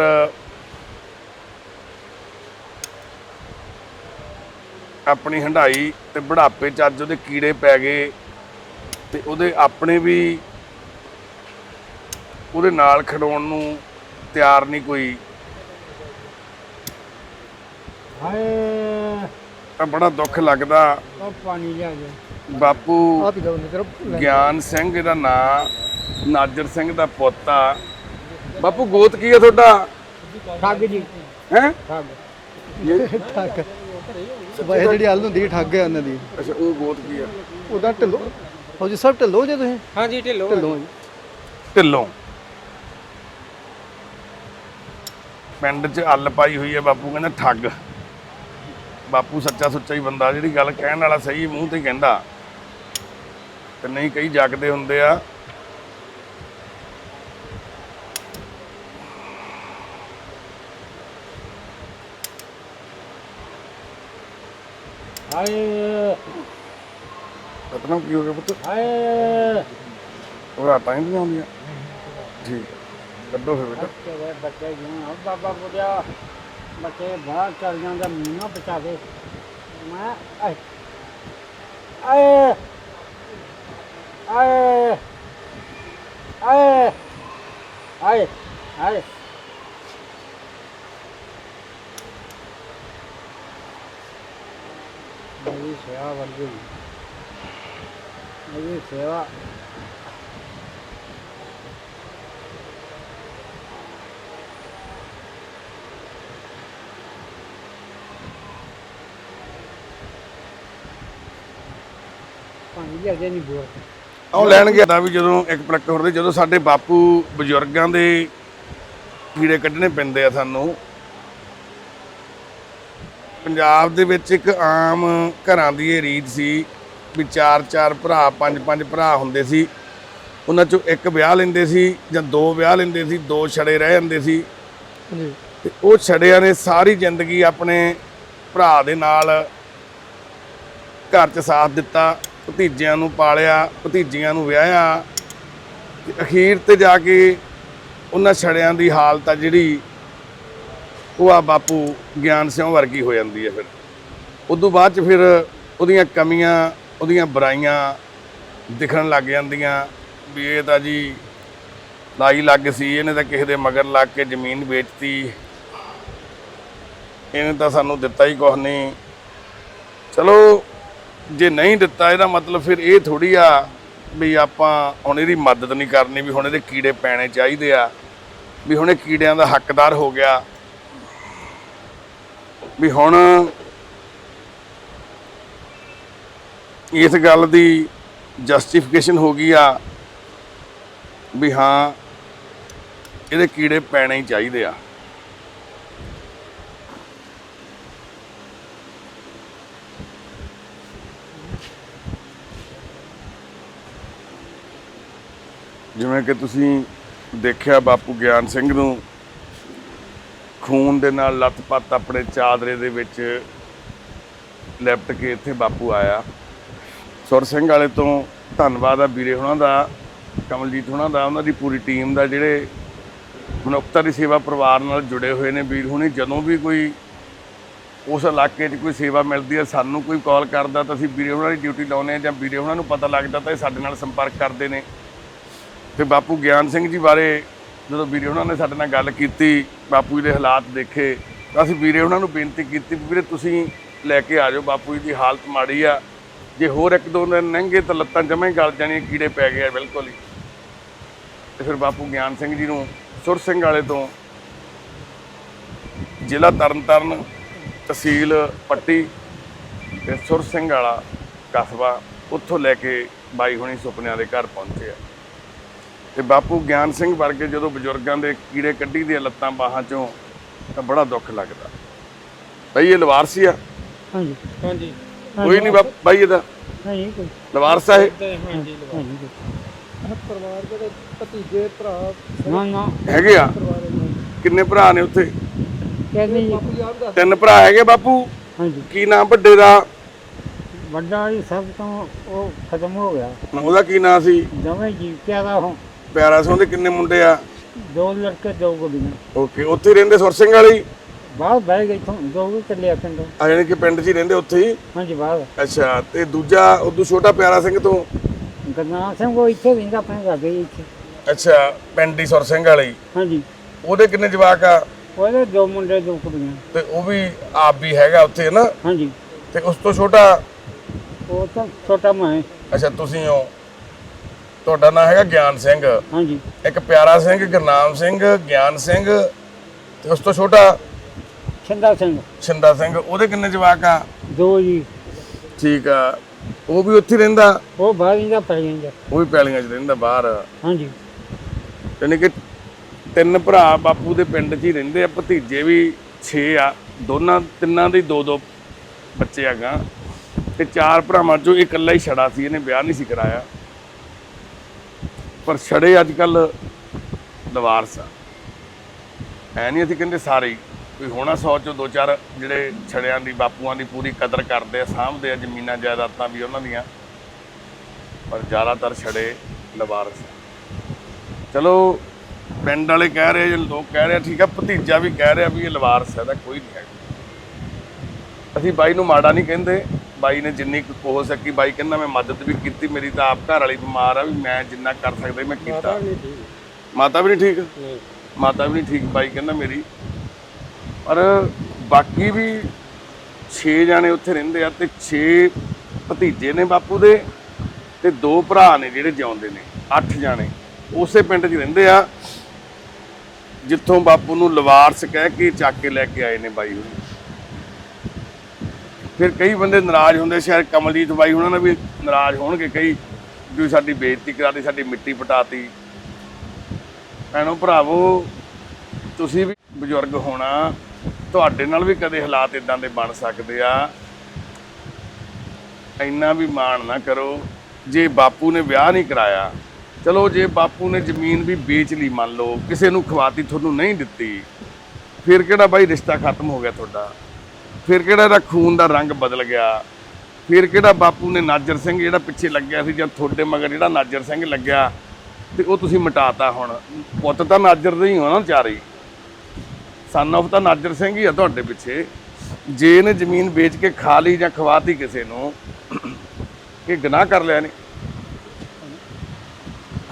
ਆਪਣੀ ਹੰਡਾਈ ਤੇ ਬੁਢਾਪੇ ਚ ਅੱਜ ਉਹਦੇ ਕੀੜੇ ਪੈ ਗਏ ਤੇ ਉਹਦੇ ਆਪਣੇ ਵੀ ਉਹਦੇ ਨਾਲ ਖੜਾਉਣ ਨੂੰ ਤਿਆਰ ਨਹੀਂ ਕੋਈ। ਹਾਏ। ਤਾਂ ਬੜਾ ਦੁੱਖ ਲੱਗਦਾ। ਉਹ ਪਾਣੀ ਲਿਆ ਜਾ ਬਾਪੂ ਗਿਆਨ ਸਿੰਘ ਇਹਦਾ ਨਾਂ ਨਾਜਰ ਸਿੰਘ ਦਾ ਪੁੱਤ ਆ। ਬਾਪੂ ਗੋਤ ਕੀ ਆ ਤੁਹਾਡਾ? ਠੱਗ ਜੀ। ਹੈ? ਠੱਗ। ਠੱਗ। ਵੈਸੇ ਜਿਹੜੀ ਹੱਲ ਹੁੰਦੀ ਹੈ ਠੱਗ ਹੈ ਉਹਨਾਂ ਦੀ। ਅੱਛਾ ਉਹ ਗੋਤ ਕੀ ਆ? ਉਹਦਾ ਢਿੱਲੋ। ਫੌਜੀ ਸਾਹਿਬ ਢਿੱਲੋ ਜੇ ਤੁਸੀਂ? ਹਾਂਜੀ ਢਿੱਲੋ ਢਿੱਲੋ ਜੀ। ਢਿੱਲੋਂ। ਪਿੰਡ 'ਚ ਅੱਲ ਪਾਈ ਹੋਈ ਹੈ ਬਾਪੂ ਕਹਿੰਦਾ ਠੱਗ। ਬਾਪੂ ਸੱਚਾ ਸੁੱਚਾ ਹੀ ਬੰਦਾ ਜਿਹੜੀ ਗੱਲ ਕਹਿਣ ਵਾਲਾ ਸਹੀ ਮੂੰਹ ਤੇ ਕਹਿੰਦਾ। ਤੇ ਨਹੀਂ ਕਈ ਜਗਦੇ ਹੁੰਦੇ ਆ। ਹਾਏ। ਸਤਨਾਮ ਕੀ ਹੋ ਗਿਆ ਪੁੱਤ? ਹਾਏ। ਉਹ ਰਾਤਾਂ ਹੀ ਨਹੀਂ ਆਉਂਦੀਆਂ। ਠੀਕ ਹੈ। ਕੱਢੋ ਫਿਰ ਬੇਟਾ। ਬੱਚੇ ਬੱਚੇ ਜਿਉਂ ਬਾਬਾ ਬੁੱਢਿਆ ਬੱਚੇ ਬਾਹਰ ਚੱਲ ਜਾਂਦੇ ਮੀਨਾ ਬਚਾ ਦੇ। ਮੈਂ ਆਏ ਆਏ ਆਏ ਆਏ ਆਏ ਆਏ। ਮੇਰੀ ਸੇਵਾ ਵਰਗੀ ਮੇਰੀ ਸੇਵਾ ਪਾਣੀ ਨਹੀਂ ਬੋਲ ਉਹ ਲੈਣ ਗਿਆ ਤਾਂ ਵੀ ਜਦੋਂ ਇੱਕ ਪਲੱਕ ਹੁੰਦੇ ਜਦੋਂ ਸਾਡੇ ਬਾਪੂ ਬਜ਼ੁਰਗਾਂ ਦੇ ਕੀੜੇ ਕੱਢਣੇ ਪੈਂਦੇ ਆ ਸਾਨੂੰ ਪੰਜਾਬ ਦੇ ਵਿੱਚ ਇੱਕ ਆਮ ਘਰਾਂ ਦੀ ਇਹ ਰੀਤ ਸੀ ਵੀ ਚਾਰ ਚਾਰ ਭਰਾ ਪੰਜ ਪੰਜ ਭਰਾ ਹੁੰਦੇ ਸੀ। ਉਹਨਾਂ ਚੋਂ ਇੱਕ ਵਿਆਹ ਲੈਂਦੇ ਸੀ ਜਾਂ ਦੋ ਵਿਆਹ ਲੈਂਦੇ ਸੀ ਦੋ ਛੜੇ ਰਹਿ ਜਾਂਦੇ ਸੀ। ਜੀ ਤੇ ਉਹ ਛੜਿਆਂ ਨੇ ਸਾਰੀ ਜ਼ਿੰਦਗੀ ਆਪਣੇ ਭਰਾ ਦੇ ਨਾਲ ਘਰ 'ਚ ਸਾਥ ਦਿੱਤਾ ਭਤੀਜਿਆਂ ਨੂੰ ਪਾਲਿਆ ਭਤੀਜੀਆਂ ਨੂੰ ਵਿਆਹਿਆ। ਅਖੀਰ ਤੇ ਜਾ ਕੇ ਉਹਨਾਂ ਛੜਿਆਂ ਦੀ ਹਾਲਤ ਆ ਜਿਹੜੀ ਉਹ ਆ ਬਾਪੂ ਗਿਆਨ ਸਿੰਘ ਵਰਗੀ ਹੋ ਜਾਂਦੀ ਹੈ ਫਿਰ। ਉਦੋਂ ਬਾਅਦ ਚ ਫਿਰ ਉਹਦੀਆਂ ਕਮੀਆਂ, ਉਹਦੀਆਂ ਬੁਰਾਈਆਂ ਦਿਖਣ ਲੱਗ ਜਾਂਦੀਆਂ ਵੀ ਇਹ ਤਾਂ ਜੀ ਲਾਈ ਲੱਗ ਸੀ, ਇਹਨੇ ਤਾਂ ਕਿਸੇ ਦੇ ਮਗਰ ਲੱਗ ਕੇ ਜ਼ਮੀਨ ਵੇਚਤੀ। ਇਹਨੇ ਤਾਂ ਸਾਨੂੰ ਦਿੱਤਾ ਹੀ ਕੁਛ ਨਹੀਂ। ਚਲੋ, ਜੇ ਨਹੀਂ ਦਿੱਤਾ ਇਹਦਾ ਮਤਲਬ ਫਿਰ ਇਹ ਥੋੜੀ ਆ ਵੀ ਆਪਾਂ ਹੁਣ ਇਹਦੀ ਮਦਦ ਨਹੀਂ ਕਰਨੀ, ਵੀ ਹੁਣ ਇਹਦੇ ਕੀੜੇ ਪੈਣੇ ਚਾਹੀਦੇ ਆ, ਵੀ ਹੁਣ ਇਹ ਕੀੜਿਆਂ ਦਾ ਹੱਕਦਾਰ ਹੋ ਗਿਆ। ਵੀ ਹੁਣ ਇਸ ਗੱਲ ਦੀ ਜਸਟੀਫਿਕੇਸ਼ਨ ਹੋ ਗਈ ਆ ਵੀ ਹਾਂ, ਇਹਦੇ ਕੀੜੇ ਪੈਣੇ ਹੀ ਚਾਹੀਦੇ ਆ। ਜਿਵੇਂ ਕਿ ਤੁਸੀਂ ਦੇਖਿਆ ਬਾਪੂ ਗਿਆਨ ਸਿੰਘ ਨੂੰ ਖੂਨ ਦੇ ਨਾਲ ਲੱਤ-ਪੱਤ ਆਪਣੇ ਚਾਦਰੇ ਦੇ ਵਿੱਚ ਲਿਪਟ ਕੇ ਇੱਥੇ ਬਾਪੂ ਆਇਆ। ਸੁਰ ਸਿੰਘ ਵਾਲੇ ਤੋਂ ਧੰਨਵਾਦ ਆ ਵੀਰੇ ਹੁਣਾਂ ਦਾ, ਕਮਲਜੀਤ ਹੁਣਾਂ ਦਾ, ਉਹਨਾਂ ਦੀ ਪੂਰੀ ਟੀਮ ਦਾ, ਜਿਹੜੇ ਮਨੁੱਖਤਾ ਦੀ ਸੇਵਾ ਪਰਿਵਾਰ ਨਾਲ ਜੁੜੇ ਹੋਏ ਨੇ। ਵੀਰ ਹੁਣੀ, ਜਦੋਂ ਵੀ ਕੋਈ ਉਸ ਇਲਾਕੇ 'ਚ ਕੋਈ ਸੇਵਾ ਮਿਲਦੀ ਹੈ, ਸਾਨੂੰ ਕੋਈ ਕਾਲ ਕਰਦਾ ਤਾਂ ਅਸੀਂ ਵੀਰੇ ਹੁਣਾਂ ਦੀ ਡਿਊਟੀ ਲਾਉਂਦੇ ਹਾਂ ਜਾਂ ਵੀਰੇ ਹੁਣਾਂ ਨੂੰ ਪਤਾ ਲੱਗਦਾ ਤਾਂ ਇਹ ਸਾਡੇ ਨਾਲ ਸੰਪਰਕ ਕਰਦੇ ਨੇ। ਤੇ ਬਾਪੂ ਗਿਆਨ ਸਿੰਘ ਜੀ ਬਾਰੇ ਜਦੋਂ ਵੀਰੇ ਉਹਨਾਂ ਨੇ ਸਾਡੇ ਨਾਲ ਗੱਲ ਕੀਤੀ, ਬਾਪੂ ਜੀ ਦੇ ਹਾਲਾਤ ਦੇਖੇ, ਤਾਂ ਅਸੀਂ ਵੀਰੇ ਉਹਨਾਂ ਨੂੰ ਬੇਨਤੀ ਕੀਤੀ ਵੀਰੇ ਤੁਸੀਂ ਲੈ ਕੇ ਆ ਜਾਓ, ਬਾਪੂ ਜੀ ਦੀ ਹਾਲਤ ਮਾੜੀ ਆ। ਜੇ ਹੋਰ ਇੱਕ ਦੋ ਦਿਨ ਲੰਘੇ ਤਾਂ ਲੱਤਾਂ ਜਮੇ ਹੀ ਗਲ ਜਾਣੀਆਂ, ਕੀੜੇ ਪੈ ਗਏ ਆ ਬਿਲਕੁਲ ਹੀ। ਤੇ ਫਿਰ ਬਾਪੂ ਗਿਆਨ ਸਿੰਘ ਜੀ ਨੂੰ, ਸੁਰ ਸਿੰਘ ਵਾਲੇ ਤੋਂ ਜ਼ਿਲ੍ਹਾ ਤਰਨਤਾਰਨ ਤਹਿਸੀਲ ਪੱਟੀ ਤੇ ਸੁਰ ਸਿੰਘ ਵਾਲਾ ਕਸਬਾ ਉੱਥੋਂ ਲੈ ਕੇ ਬਾਈ ਹੁਣੀ ਸੁਪਨਿਆਂ ਦੇ ਘਰ ਪਹੁੰਚੇ ਆ। ਤੇ ਬਾਪੂ ਗਿਆਨ ਸਿੰਘ ਵਰਗੇ ਜਦੋਂ ਬਜ਼ੁਰਗਾਂ ਦੇ ਕੀੜੇ ਕੱਢੀ ਦੀਆਂ ਲੱਤਾਂ ਬਾਹਾਂ ਚੋਂ ਤਾਂ ਬੜਾ ਦੁੱਖ ਲੱਗਦਾ। ਬਈ ਇਹ ਲਵਾਰਸੀ ਆ। ਹਾਂਜੀ। ਹਾਂਜੀ। ਕੋਈ ਨਹੀਂ ਬਾਈ ਇਹਦਾ। ਨਹੀਂ ਕੋਈ। ਲਵਾਰਸਾ ਇਹ। ਤੇ ਹਾਂਜੀ ਨਹੀਂ ਕੋਈ। ਪਰਿਵਾਰ ਜਿਹੜੇ ਭਤੀਜੇ ਭਰਾ ਨਾ ਨਾ। ਹੈਗੇ ਆ? ਕਿੰਨੇ ਭਰਾ ਨੇ ਉੱਥੇ? ਤਿੰਨ ਭਰਾ ਹੈਗੇ ਬਾਪੂ। ਹਾਂਜੀ। ਕੀ ਨਾਮ ਵੱਡੇ ਦਾ? ਵੱਡਾ ਜੀ ਸਭ ਤੋਂ ਉਹ ਖਤਮ ਹੋ ਗਿਆ। ਉਹਦਾ ਕੀ ਨਾਮ ਸੀ? ਦੋਵੇਂ ਜੀ ਕਿਆਦਾ ਹੋ ਪਿਆਰਾ ਸਿੰਘ ਦੇ ਕਿੰਨੇ ਮੁੰਡੇ ਆ? ਦੋ ਲੜਕੇ ਦੋ ਕੁੜੀਆਂ। ਓਕੇ ਉੱਥੇ ਹੀ ਰਹਿੰਦੇ ਸੁਰ ਸਿੰਘ ਵਾਲੇ? ਹੀ ਬਾਹਰ ਬਹਿ ਗਏ ਤੋਂ ਦੋ ਵੀ ਚੱਲਿਆ ਪਿੰਡੋਂ। ਆ ਜਾਣੀ ਕਿ ਪਿੰਡ 'ਚ ਹੀ ਰਹਿੰਦੇ ਉੱਥੇ ਹੀ? ਹਾਂਜੀ ਬਾਹਰ। ਅੱਛਾ ਤੇ ਦੂਜਾ ਉਦੋਂ ਛੋਟਾ ਪਿਆਰਾ ਸਿੰਘ ਤੋਂ? ਗਰਨਾਮ ਸਿੰਘ ਉਹ ਇੱਥੇ ਰਹਿੰਦਾ ਆਪਣੇ ਘਰ ਦੇ ਇੱਥੇ। ਅੱਛਾ ਪਿੰਡ ਹੀ ਸੁਰ ਸਿੰਘ ਵਾਲੇ। ਹੀ ਹਾਂਜੀ। ਉਹਦੇ ਕਿੰਨੇ ਜਵਾਕ ਆ? ਉਹਦੇ ਦੋ ਮੁੰਡੇ ਦੋ ਕੁੜੀਆਂ। ਤੇ ਉਹ ਵੀ ਆਪ ਵੀ ਹੈਗਾ ਉੱਥੇ ਨਾ? ਹਾਂਜੀ। ਤੇ ਉਸ ਤੋਂ ਛੋਟਾ? ਉਹ ਤਾਂ ਛੋਟਾ ਮੈਂ। ਅੱਛਾ ਤੁਸੀਂ ਹੋ? ਤੁਹਾਡਾ ਨਾਮ ਹੈਗਾ ਗਿਆਨ ਸਿੰਘ। ਹਾਂਜੀ। ਇੱਕ ਪਿਆਰਾ ਸਿੰਘ ਗੁਰਨਾਮ ਸਿੰਘ ਗਿਆਨ ਸਿੰਘ ਤੇ ਉਸ ਤੋਂ ਛੋਟਾ ਛਿੰਦਾ ਸਿੰਘ। ਛਿੰਦਾ ਸਿੰਘ। ਉਹਦੇ ਕਿੰਨੇ ਜਵਾਕ ਆ? ਦੋ ਜੀ। ਠੀਕ ਆ। ਉਹ ਵੀ ਉੱਥੇ ਰਹਿੰਦਾ? ਉਹ ਬਾਹਰ ਰਹਿੰਦਾ ਪੜੀਆਂ ਜੀ ਉਹ ਵੀ ਪੈਲੀਆਂ 'ਚ ਰਹਿੰਦਾ ਬਾਹਰ। ਹਾਂਜੀ। ਯਾਨੀ ਕਿ ਤਿੰਨ ਭਰਾ ਬਾਪੂ ਦੇ ਪਿੰਡ 'ਚ ਹੀ ਰਹਿੰਦੇ ਆ। ਭਤੀਜੇ ਵੀ 6 ਆ। ਦੋਨਾਂ ਤਿੰਨਾਂ ਦੇ ਦੋ ਦੋ ਬੱਚੇ ਹੈਗਾ। ਤੇ ਚਾਰ ਭਰਾਵਾਂ 'ਚੋਂ ਇਕੱਲਾ ਹੀ ਛੜਾ ਸੀ। ਇਹਨੇ ਵਿਆਹ ਨਹੀਂ ਸੀ ਕਰਾਇਆ। ਪਰ ਛੜੇ ਅੱਜ ਕੱਲ ਲਵਾਰਸ ਆ। ਐ ਨਹੀਂ ਅਸੀਂ ਕਹਿੰਦੇ ਸਾਰੇ ਹੀ ਕੋਈ ਹੋਣਾ ਸੌ ਚੋਂ ਦੋ ਚਾਰ ਜਿਹੜੇ ਛੜਿਆਂ ਦੀ ਬਾਪੂਆਂ ਦੀ ਪੂਰੀ ਕਦਰ ਕਰਦੇ ਆ ਸਾਂਭਦੇ ਆ ਜ਼ਮੀਨਾਂ ਜਾਇਦਾਦਾਂ ਵੀ ਉਹਨਾਂ ਦੀਆਂ। ਪਰ ਜ਼ਿਆਦਾਤਰ ਛੜੇ ਲਵਾਰਸ ਚਲੋ ਪਿੰਡ ਵਾਲੇ ਕਹਿ ਰਹੇ ਜੇ ਲੋਕ ਕਹਿ ਰਹੇ ਆ, ਠੀਕ ਆ ਭਤੀਜਾ ਵੀ ਕਹਿ ਰਿਹਾ ਵੀ ਇਹ ਲਵਾਰਸ ਹੈ ਤਾਂ ਕੋਈ ਨਹੀਂ ਹੈਗਾ ਅਸੀਂ ਬਾਈ ਨੂੰ ਮਾੜਾ ਨਹੀਂ ਕਹਿੰਦੇ। ਬਾਈ ਨੇ ਜਿੰਨੀ ਕੁ ਹੋ ਸਕੀ ਬਾਈ ਕਹਿੰਦਾ ਮੈਂ ਮਦਦ ਵੀ ਕੀਤੀ ਮੇਰੀ ਤਾਂ ਆਪ ਘਰ ਵਾਲੀ ਬਿਮਾਰ ਆ ਵੀ ਮੈਂ ਜਿੰਨਾ ਕਰ ਸਕਦਾ ਮੈਂ ਕੀਤਾ। ਮਾਤਾ ਵੀ ਨਹੀਂ ਠੀਕ। ਮਾਤਾ ਵੀ ਨਹੀਂ ਠੀਕ? ਬਾਈ ਕਹਿੰਦਾ ਮੇਰੀ। ਪਰ ਬਾਕੀ ਵੀ 6 ਜਾਣੇ ਉੱਥੇ ਰਹਿੰਦੇ ਆ ਤੇ 6 ਭਤੀਜੇ ਨੇ ਬਾਪੂ ਦੇ ਤੇ ਦੋ ਭਰਾ ਨੇ ਜਿਹੜੇ ਜਿਉਂਦੇ ਨੇ 8 ਜਾਣੇ। ਉਸੇ ਪਿੰਡ 'ਚ ਰਹਿੰਦੇ ਆ ਜਿੱਥੋਂ ਬਾਪੂ ਨੂੰ ਲਵਾਰਸ ਕਹਿ ਕੇ ਚੱਕ ਕੇ ਲੈ ਕੇ ਆਏ ਨੇ ਬਾਈ ਹੁਣੀ ਫਿਰ ਕਈ ਬੰਦੇ ਨਾਰਾਜ਼ ਹੁੰਦੇ ਸ਼ਾਇਦ ਕਮਲਜੀਤ ਬਾਈ ਉਹਨਾਂ ਨੇ ਵੀ ਨਾਰਾਜ਼ ਹੋਣਗੇ, ਕਈ ਵੀ ਸਾਡੀ ਬੇਇੱਜ਼ਤੀ ਕਰਾਤੀ, ਸਾਡੀ ਮਿੱਟੀ ਪਟਾਤੀ। ਭੈਣੋ ਭਰਾਵੋ, ਤੁਸੀਂ ਵੀ ਬਜ਼ੁਰਗ ਹੋਣਾ, ਤੁਹਾਡੇ ਨਾਲ ਵੀ ਕਦੇ ਹਾਲਾਤ ਇਦਾਂ ਦੇ ਬਣ ਸਕਦੇ ਆ। ਇੰਨਾ ਵੀ ਮਾਣ ਨਾ ਕਰੋ, ਜੇ ਬਾਪੂ ਨੇ ਵਿਆਹ ਨਹੀਂ ਕਰਾਇਆ, ਚਲੋ ਜੇ ਬਾਪੂ ਨੇ ਜ਼ਮੀਨ ਵੀ ਵੇਚ ਲਈ ਮੰਨ ਲਓ, ਕਿਸੇ ਨੂੰ ਖਵਾਤੀ, ਤੁਹਾਨੂੰ ਨਹੀਂ ਦਿੱਤੀ, ਫਿਰ ਕਿਹੜਾ ਬਾਈ ਰਿਸ਼ਤਾ ਖਤਮ ਹੋ ਗਿਆ ਤੁਹਾਡਾ? ਫਿਰ ਕਿਹੜਾ ਇਹਦਾ ਖੂਨ ਦਾ ਰੰਗ ਬਦਲ ਗਿਆ? ਫਿਰ ਕਿਹੜਾ ਬਾਪੂ ਨੇ ਨਾਜਰ ਸਿੰਘ ਜਿਹੜਾ ਪਿੱਛੇ ਲੱਗਿਆ ਸੀ ਜਾਂ ਤੁਹਾਡੇ ਮਗਰ ਜਿਹੜਾ ਨਾਜਰ ਸਿੰਘ ਲੱਗਿਆ ਤੇ ਉਹ ਤੁਸੀਂ ਮਿਟਾਤਾ ਹੁਣ? ਪੁੱਤ ਤਾਂ ਨਾਜਰ ਦੇ ਹੀ ਹੋਣਾ ਚਾਰੇ ਸਨ of ਤਾਂ ਨਾਜਰ ਸਿੰਘ ਹੀ ਆ ਤੁਹਾਡੇ ਪਿੱਛੇ। ਜੇ ਇਹਨੇ ਜ਼ਮੀਨ ਵੇਚ ਕੇ ਖਾ ਲਈ ਜਾਂ ਖਵਾਤੀ ਕਿਸੇ ਨੂੰ, ਇਹ ਗੁਨਾਹ ਕਰ ਲਿਆ ਨੇ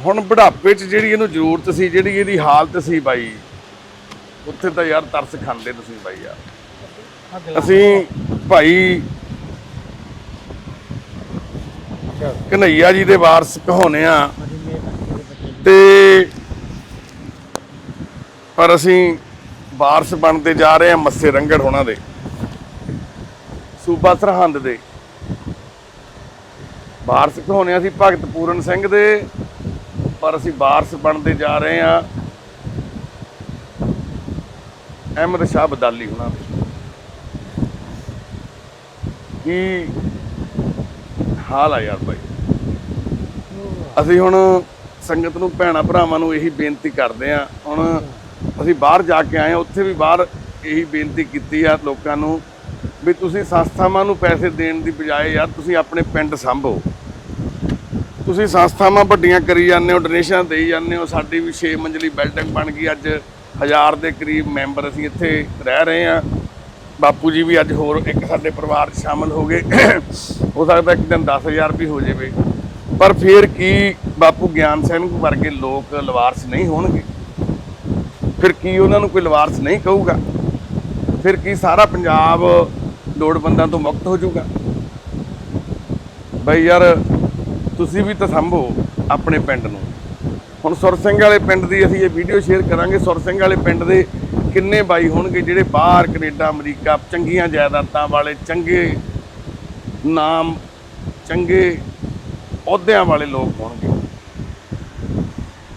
ਹੁਣ ਬੁਢਾਪੇ 'ਚ ਜਿਹੜੀ ਇਹਨੂੰ ਜ਼ਰੂਰਤ ਸੀ, ਜਿਹੜੀ ਇਹਦੀ ਹਾਲਤ ਸੀ ਬਾਈ, ਉੱਥੇ ਤਾਂ ਯਾਰ ਤਰਸ ਖਾਂਦੇ ਤੁਸੀਂ ਬਾਈ ਯਾਰ। ਅਸੀਂ ਭਾਈ ਕਨਈਆ ਜੀ ਦੇ ਵਾਰਸ ਕਹਾਉਨੇ ਆ ਤੇ ਪਰ ਅਸੀਂ ਵਾਰਸ ਬਣਦੇ ਜਾ ਰਹੇ ਹਾਂ ਮੱਸੇ ਰੰਗੜ ਹੋਣਾ ਦੇ, ਸੂਬਾ ਸਰਹੰਦ ਦੇ। ਵਾਰਸ ਕਹਾਉਨੇ ਅਸੀਂ ਭਗਤ ਪੂਰਨ ਸਿੰਘ ਦੇ, ਪਰ ਅਸੀਂ ਵਾਰਸ ਬਣਦੇ ਜਾ ਰਹੇ ਹਾਂ। ਅਹਿਮਦ ਸ਼ਾਹ ਬਦਾਲੀ ਹੋਣਾ ਦੇ। ਕੀ ਹਾਲ ਆ ਯਾਰ ਭਾਈ ਅਸੀਂ ਹੁਣ ਸੰਗਤ ਨੂੰ, ਭੈਣਾ ਭਰਾਵਾਂ ਨੂੰ ਇਹੀ ਬੇਨਤੀ ਕਰਦੇ ਆ ਹੁਣ ਅਸੀਂ ਬਾਹਰ ਜਾ ਕੇ ਆਏ ਆ ਉੱਥੇ ਵੀ ਬਾਹਰ ਇਹੀ ਬੇਨਤੀ ਕੀਤੀ ਆ ਲੋਕਾਂ ਨੂੰ ਵੀ ਤੁਸੀਂ ਸੰਸਥਾਵਾਂ ਨੂੰ ਪੈਸੇ ਦੇਣ ਦੀ ਬਜਾਏ ਯਾਰ ਤੁਸੀਂ ਆਪਣੇ ਪਿੰਡ ਸੰਭੋ। ਤੁਸੀਂ ਸੰਸਥਾਵਾਂ ਵੱਡੀਆਂ ਕਰੀ ਜਾਂਦੇ ਹੋ ਡੋਨੇਸ਼ਨਾਂ ਦੇਈ ਜਾਂਦੇ ਹੋ, ਸਾਡੀ ਵੀ 6 ਮੰਜ਼ਲੀ ਬਿਲਡਿੰਗ ਬਣ ਗਈ। ਅੱਜ ਹਜ਼ਾਰ ਦੇ ਕਰੀਬ ਮੈਂਬਰ ਅਸੀਂ ਇੱਥੇ ਰਹਿ ਰਹੇ ਆ ਬਾਪੂ ਜੀ ਵੀ ਅੱਜ ਹੋਰ ਇੱਕ ਸਾਡੇ ਪਰਿਵਾਰ 'ਚ ਸ਼ਾਮਲ ਹੋ ਗਏ। ਹੋ ਸਕਦਾ ਇੱਕ ਦਿਨ 10000 ਵੀ ਹੋ ਜਾਵੇ। ਪਰ ਫਿਰ ਕੀ ਬਾਪੂ ਗਿਆਨ ਸਿੰਘ ਵਰਗੇ ਲੋਕ ਲਵਾਰਸ ਨਹੀਂ ਹੋਣਗੇ? ਫਿਰ ਕੀ ਉਹਨਾਂ ਨੂੰ ਕੋਈ ਲਵਾਰਸ ਨਹੀਂ ਕਹੂਗਾ? ਫਿਰ ਕੀ ਸਾਰਾ ਪੰਜਾਬ ਲੋੜਵੰਦਾਂ ਤੋਂ ਮੁਕਤ ਹੋ ਜਾਊਗਾ? ਬਈ ਯਾਰ, ਤੁਸੀਂ ਵੀ ਤਾਂ ਸੰਭੋ ਆਪਣੇ ਪਿੰਡ ਨੂੰ। ਹੁਣ ਸੁਰ ਸਿੰਘ ਵਾਲੇ ਪਿੰਡ ਦੀ ਅਸੀਂ ਇਹ ਵੀਡੀਓ ਸ਼ੇਅਰ ਕਰਾਂਗੇ। ਸੁਰ ਸਿੰਘ ਵਾਲੇ ਪਿੰਡ ਦੇ ਕਿੰਨੇ ਬਾਈ ਹੋਣਗੇ ਜਿਹੜੇ ਬਾਹਰ ਕੈਨੇਡਾ, ਅਮਰੀਕਾ, ਚੰਗੀਆਂ ਜਾਇਦਾਦਾਂ ਵਾਲੇ, ਚੰਗੇ ਨਾਮ, ਚੰਗੇ ਅਹੁਦਿਆਂ ਵਾਲੇ ਲੋਕ ਹੋਣਗੇ।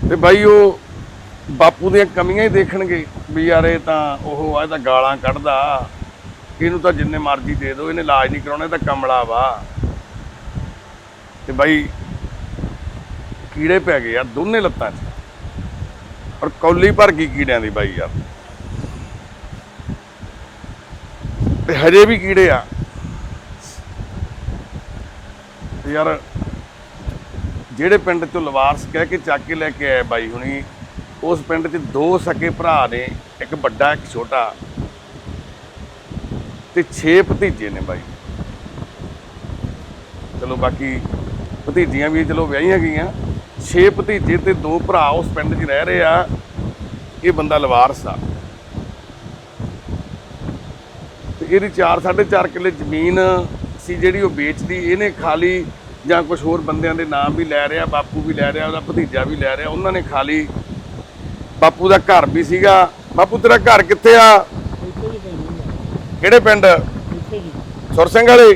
ਤੇ ਬਾਈ ਉਹ ਬਾਪੂ ਦੀਆਂ ਕਮੀਆਂ ਹੀ ਦੇਖਣਗੇ ਵੀ ਯਾਰ ਇਹ ਤਾਂ ਉਹ ਆ, ਇਹ ਤਾਂ ਗਾਲਾਂ ਕੱਢਦਾ। ਇਹਨੂੰ ਤਾਂ ਜਿੰਨੇ ਮਰਜ਼ੀ ਦੇ ਦਿਓ, ਇਹਨੇ ਇਲਾਜ ਨਹੀਂ ਕਰਾਉਣਾ, ਇਹ ਤਾਂ ਕਮਲਾ ਵਾ। ਤੇ ਬਾਈ ਕੀੜੇ ਪੈ ਗਏ ਯਾਰ, ਦੋਨੇ ਲੱਤਾਂ 'ਚ। ਔਰ ਕੌਲੀ ਭਰ ਗਈ ਕੀੜਿਆਂ ਦੀ ਬਾਈ ਯਾਰ। ਤੇ ਹਜੇ ਵੀ ਕੀੜੇ ਆ। ਯਾਰ, ਜਿਹੜੇ ਪਿੰਡ ਚੋਂ ਲਵਾਰਸ ਕਹਿ ਕੇ ਚੱਕ ਕੇ ਲੈ ਕੇ ਆਏ ਬਾਈ ਹੁਣੀ, ਉਸ ਪਿੰਡ 'ਚ ਦੋ ਸਕੇ ਭਰਾ ਨੇ, ਇੱਕ ਵੱਡਾ, ਇੱਕ ਛੋਟਾ। ਤੇ 6 ਭਤੀਜੇ ਨੇ ਬਾਈ। ਚਲੋ ਬਾਕੀ ਭਤੀਜੀਆਂ ਵੀ ਚਲੋ ਵਿਆਹੀਆਂ ਗਈਆਂ। 6 ਭਤੀਜੇ ਤੇ ਦੋ ਭਰਾ ਉਸ ਪਿੰਡ 'ਚ ਰਹਿ ਰਹੇ ਆ। ਇਹ ਬੰਦਾ ਲਵਾਰਸ ਆ ਤੇ ਇਹਦੀ 4 4.5 ਕਿੱਲੇ ਜ਼ਮੀਨ ਸੀ ਜਿਹੜੀ ਉਹ ਵੇਚਦੀ ਇਹਨੇ ਖਾਲੀ ਜਾਂ ਕੁਝ ਹੋਰ ਬੰਦਿਆਂ ਦੇ ਨਾਮ ਵੀ ਲੈ ਰਿਹਾ ਬਾਪੂ ਵੀ ਲੈ ਰਿਹਾ ਉਹਦਾ ਭਤੀਜਾ ਵੀ ਲੈ ਰਿਹਾ ਉਹਨਾਂ ਨੇ ਖਾਲੀ ਬਾਪੂ ਦਾ ਘਰ ਵੀ ਸੀਗਾ। ਬਾਪੂ ਤੇਰਾ ਘਰ ਕਿੱਥੇ ਆ? ਹੀ ਹੈ ਕਿਹੜੇ ਪਿੰਡ? ਹੀ ਸੁਰ ਸਿੰਘ ਵਾਲੇ?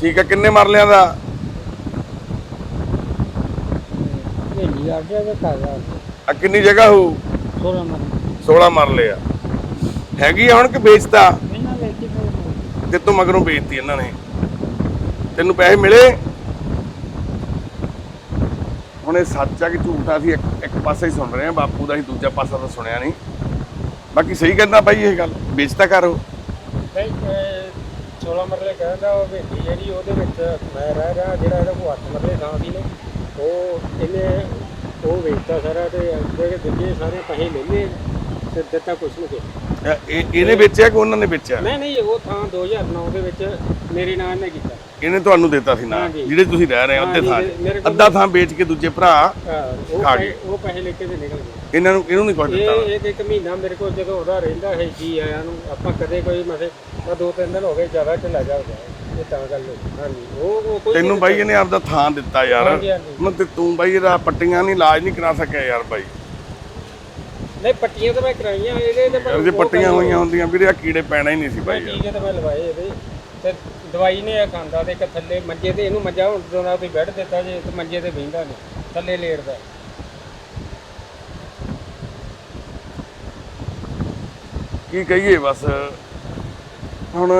ਠੀਕ ਆ ਕਿੰਨੇ ਮਰਲਿਆਂ ਦਾ? ਆ ਕਿੰਨੀ ਜਗ੍ਹਾ ਹੋ ਸੋਲਾਂ ਮਰ 16 ਮਰਲੇ ਆ। ਹੈਗੀ ਹੁਣ ਕਿ ਵੇਚਤਾ? ਤੇ ਤੂੰ ਮਗਰੋਂ ਵੇਚਤੀ ਇਹਨਾਂ ਨੇ। ਤੈਨੂੰ ਪੈਸੇ ਮਿਲੇ? ਹੁਣ ਇਹ ਸੱਚ ਆ ਕਿ ਝੂਠਾ ਸੀ ਇੱਕ ਇੱਕ ਪਾਸੇ ਹੀ ਸੁਣ ਰਹੇ ਆ, ਬਾਪੂ ਦਾ ਹੀ ਦੂਜਾ ਪਾਸਾ ਤਾਂ ਸੁਣਿਆ ਨਹੀਂ। ਬਾਕੀ ਸਹੀ ਕਹਿੰਦਾ ਬਾਈ ਇਹ ਗੱਲ, ਵੇਚਤਾ ਕਰ ਉਹ। ਨਹੀਂ 16 ਮਰਲੇ ਕਹਿੰਦਾ, ਉਹ ਵੇਖੀ ਜਿਹੜੀ ਉਹਦੇ ਵਿੱਚ ਮੈਂ ਰਹਿ ਰਿਹਾ, ਜਿਹੜਾ ਇਹਦਾ ਕੋ 8 ਮਰਲੇ ਥਾਂ ਸੀ ਨਾ, ਉਹ ਇਹਨੇ ਉਹ ਵੇਚਤਾ ਸਾਰਾ ਤੇ ਜਿਹੜੇ ਦੂਜੇ ਸਾਰੇ ਪੈਸੇ ਲੈ ਲਏ ਤੇ ਦਿੱਤਾ ਕੁਛ ਨਹੀਂ ਇਹ- ਇਹ- ਇਹਨੇ ਵੇਚਿਆ ਕਿ ਉਹਨਾਂ ਨੇ ਵੇਚਿਆ? ਨਹੀਂ ਨਹੀਂ ਉਹ ਥਾਂ 2009 ਦੇ ਵਿੱਚ ਮੇਰੇ ਨਾਂ ਨੇ ਕੀਤਾ। ਇਹਨੇ ਤੁਹਾਨੂੰ ਦਿੱਤਾ ਸੀ ਨਾ। ਜਿਹੜੇ ਤੁਸੀਂ ਰਹਿ ਰਹੇ ਹੋ ਅੱਧੇ ਥਾਂ ਅੱਧਾ ਥਾਂ ਵੇਚ ਕੇ ਦੂਜੇ ਭਰਾ ਖਾ ਪੈਸੇ ਗਏ। ਉਹ ਪੈਸੇ ਲੈ ਕੇ ਤੇ ਨਿਕਲ ਗਏ। ਇਹਨਾਂ ਨੂੰ ਇਹਨੂੰ ਨਹੀਂ ਕੁਝ ਦਿੱਤਾ ਇਹ ਇੱਕ ਇੱਕ ਮਹੀਨਾ ਮੇਰੇ ਕੋਲ ਜਦੋਂ ਉਹਦਾ ਰਹਿੰਦਾ ਹੈ ਜੀ ਆਇਆਂ ਨੂੰ ਆਪਾਂ ਕਦੇ ਕੋਈ ਮਸੇ ਆ ਦੋ ਤਿੰਨ ਦਿਨ ਹੋ ਗਏ ਜ਼ਿਆਦਾ ਢਿੱਲਾ ਜਾ ਹੋ ਗਿਆ। ਇਹ ਤਾਂ ਗੱਲ। ਹਾਂਜੀ ਉਹ ਕੋਈ ਤੈਨੂੰ ਬਾਈ ਇਹਨੇ ਆਪਦਾ ਥਾਂ ਦਿੱਤਾ ਯਾਰ। ਹੁਣ ਤੇ ਤੂੰ ਬਾਈ ਇਹਦਾ ਪੱਟੀਆਂ ਨਹੀਂ ਇਲਾਜ ਨਹੀਂ ਕਰਾ ਸਕਿਆ ਯਾਰ ਬਾਈ। ਨਹੀਂ ਪੱਟੀਆਂ ਤਾਂ ਮੈਂ ਕਰਾਈਆਂ ਇਹਦੇ ਤੇ ਜੇ ਪੱਟੀਆਂ ਹੋਈਆਂ ਹੁੰਦੀਆਂ ਵੀਰੇ ਆ ਕੀੜੇ ਪੈਣਾ ਹੀ ਨਹੀਂ ਸੀ ਬਾਈ ਯਾਰ ਟੀਕੇ ਤਾਂ ਮੈਂ ਲਵਾਏ ਇਹਦੇ। ਤੇ ਦਵਾਈ ਨੇ ਇਹ ਖਾਂਦਾ ਤੇ ਇੱਕ ਥੱਲੇ ਮੰਜੇ ਤੇ ਇਹਨੂੰ ਮੰਜਾ ਹੁਣ ਜਦੋਂ ਨਾਲ ਤੁਸੀਂ ਬੈੱਡ ਦਿੱਤਾ ਜੇ ਤੇ ਮੰਜੇ ਤੇ ਬਹਿੰਦਾ ਨਹੀਂ ਥੱਲੇ ਲੇਟਦਾ। ਕੀ ਕਹੀਏ ਬਸ ਹੁਣ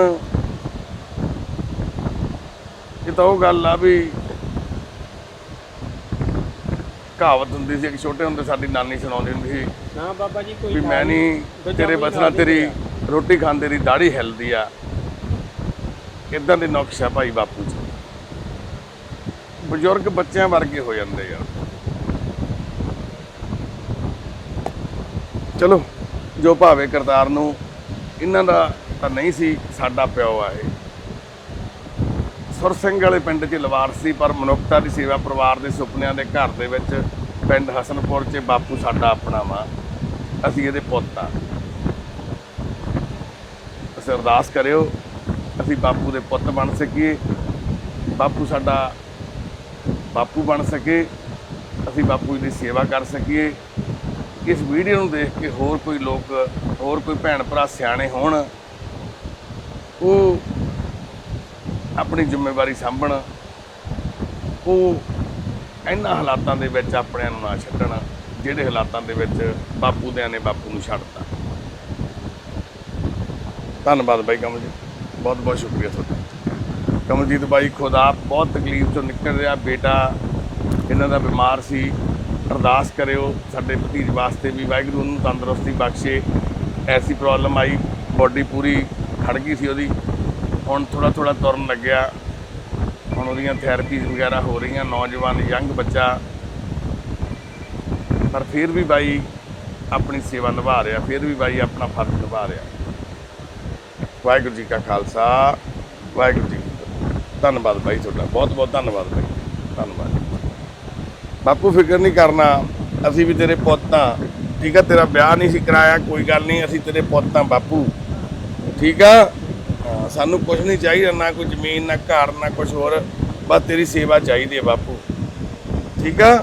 ਇਹ ਤਾਂ ਉਹ ਗੱਲ ਆ ਵੀ ਕਹਾਵਤ ਹੁੰਦੀ ਸੀ ਕਿ ਛੋਟੇ ਹੁੰਦੇ ਸਾਡੀ ਨਾਨੀ ਸੁਣਾਉਂਦੀ ਹੁੰਦੀ ਸੀ ਨਾ ਬਾਬਾ ਜੀ ਕੋਈ ਵੀ ਮੈਂ ਨਹੀਂ ਤੇਰੇ ਨਹੀਂ ਤੇਰੀ। ਰੋਟੀ ਖਾਣ ਤੇਰੀ ਦਾੜੀ ਹਿਲਦੀ ਆ। ਇਦਾਂ ਦੇ ਨੁਕਸ਼ਾ ਭਾਈ ਬਾਪੂ ਜੀ? ਬਜ਼ੁਰਗ ਬੱਚਿਆਂ ਵਰਗੇ ਹੋ ਜਾਂਦੇ ਯਾਰ ਚਲੋ ਜੋ ਭਾਵੇਂ ਕਰਤਾਰ ਨੂੰ ਇਹਨਾਂ ਦਾ ਤਾਂ ਨਹੀਂ ਸੀ ਸਾਡਾ ਪਿਓ ਆ ਇਹ। ਸੁਰ ਸਿੰਘ ਵਾਲੇ ਪਿੰਡ 'ਚ ਲਵਾਰਸੀ ਪਰ ਮਨੁੱਖਤਾ ਦੀ ਸੇਵਾ ਪਰਿਵਾਰ ਦੇ ਸੁਪਨਿਆਂ ਦੇ ਘਰ ਦੇ ਵਿੱਚ ਪਿੰਡ ਹਸਨਪੁਰ 'ਚ ਬਾਪੂ ਸਾਡਾ ਆਪਣਾ ਵਾ। ਅਸੀਂ ਇਹਦੇ ਪੁੱਤ ਆ। ਅਸੀਂ ਅਰਦਾਸ ਕਰਿਓ, ਅਸੀਂ ਬਾਪੂ ਦੇ ਪੁੱਤ ਬਣ ਸਕੀਏ। ਬਾਪੂ ਸਾਡਾ ਬਾਪੂ ਬਣ ਸਕੇ, ਅਸੀਂ ਬਾਪੂ ਦੀ ਸੇਵਾ ਕਰ ਸਕੀਏ। ਇਸ ਵੀਡੀਓ ਨੂੰ ਦੇਖ ਕੇ ਹੋਰ ਕੋਈ ਲੋਕ, ਹੋਰ ਕੋਈ ਭੈਣ ਭਰਾ ਸਿਆਣੇ ਹੋਣ, ਉਹ ਆਪਣੀ ਜ਼ਿੰਮੇਵਾਰੀ ਸਾਂਭਣ, ਉਹ ਇਹਨਾਂ ਹਾਲਾਤਾਂ ਦੇ ਵਿੱਚ ਆਪਣਿਆਂ ਨੂੰ ਨਾ ਛੱਡਣ। ਜਿਹੜੇ ਹਾਲਾਤਾਂ ਦੇ ਵਿੱਚ ਬਾਪੂ ਦਿਆਂ ਨੇ ਬਾਪੂ ਨੂੰ ਛੱਡਤਾ? ਧੰਨਵਾਦ ਬਾਈ ਕਮਲਜੀਤ। ਬਹੁਤ ਬਹੁਤ ਸ਼ੁਕਰੀਆ ਤੁਹਾਡਾ। ਕਮਲਜੀਤ ਬਾਈ, ਖੁਦ ਆਪ ਬਹੁਤ ਤਕਲੀਫ ਤੋਂ ਨਿਕਲ ਰਿਹਾ। ਬੇਟਾ ਇਹਨਾਂ ਦਾ ਬਿਮਾਰ ਸੀ। ਅਰਦਾਸ ਕਰਿਓ ਸਾਡੇ ਭਤੀਜ ਵਾਸਤੇ ਵੀ ਵਾਹਿਗੁਰੂ ਨੂੰ ਤੰਦਰੁਸਤੀ ਬਖਸ਼ੇ। ਐਸੀ ਪ੍ਰੋਬਲਮ ਆਈ, ਬੋਡੀ ਪੂਰੀ ਖੜ ਗਈ ਸੀ ਉਹਦੀ। ਹੁਣ ਥੋੜਾ ਥੋੜਾ ਤੁਰਨ ਲੱਗਿਆ। ਹੁਣ ਉਹਦੀਆਂ ਥੈਰੇਪੀਜ਼ ਵਗੈਰਾ ਹੋ ਰਹੀਆਂ। ਨੌਜਵਾਨ, ਯੰਗ ਬੱਚਾ ਪਰ ਫਿਰ ਵੀ ਬਾਈ ਆਪਣੀ ਸੇਵਾ ਨਿਭਾ ਰਿਹਾ, ਫਿਰ ਵੀ ਬਾਈ ਆਪਣਾ ਫਰਜ਼ ਨਿਭਾ ਰਿਹਾ। ਵਾਹਿਗੁਰੂ ਜੀ ਕਾ ਖਾਲਸਾ, ਵਾਹਿਗੁਰੂ ਜੀ ਧੰਨਵਾਦ ਬਾਈ ਤੁਹਾਡਾ ਬਹੁਤ ਬਹੁਤ ਧੰਨਵਾਦ ਬਾਈ। ਧੰਨਵਾਦ। ਬਾਪੂ, ਫਿਕਰ ਨਹੀਂ ਕਰਨਾ, ਅਸੀਂ ਵੀ ਤੇਰੇ ਪੁੱਤ ਆ ਠੀਕ ਆ, ਤੇਰਾ ਵਿਆਹ ਨਹੀਂ ਸੀ ਕਰਾਇਆ, ਕੋਈ ਗੱਲ ਨਹੀਂ, ਅਸੀਂ ਤੇਰੇ ਪੁੱਤ ਆ ਬਾਪੂ। ਠੀਕ ਆ? ਸਾਨੂੰ ਕੁਝ ਨਹੀਂ ਚਾਹੀਦਾ, ਨਾ ਕੋਈ ਜ਼ਮੀਨ, ਨਾ ਘਰ, ਨਾ ਕੁਝ ਹੋਰ, ਬਸ ਤੇਰੀ ਸੇਵਾ ਚਾਹੀਦੀ ਹੈ ਬਾਪੂ। ਠੀਕ ਆ?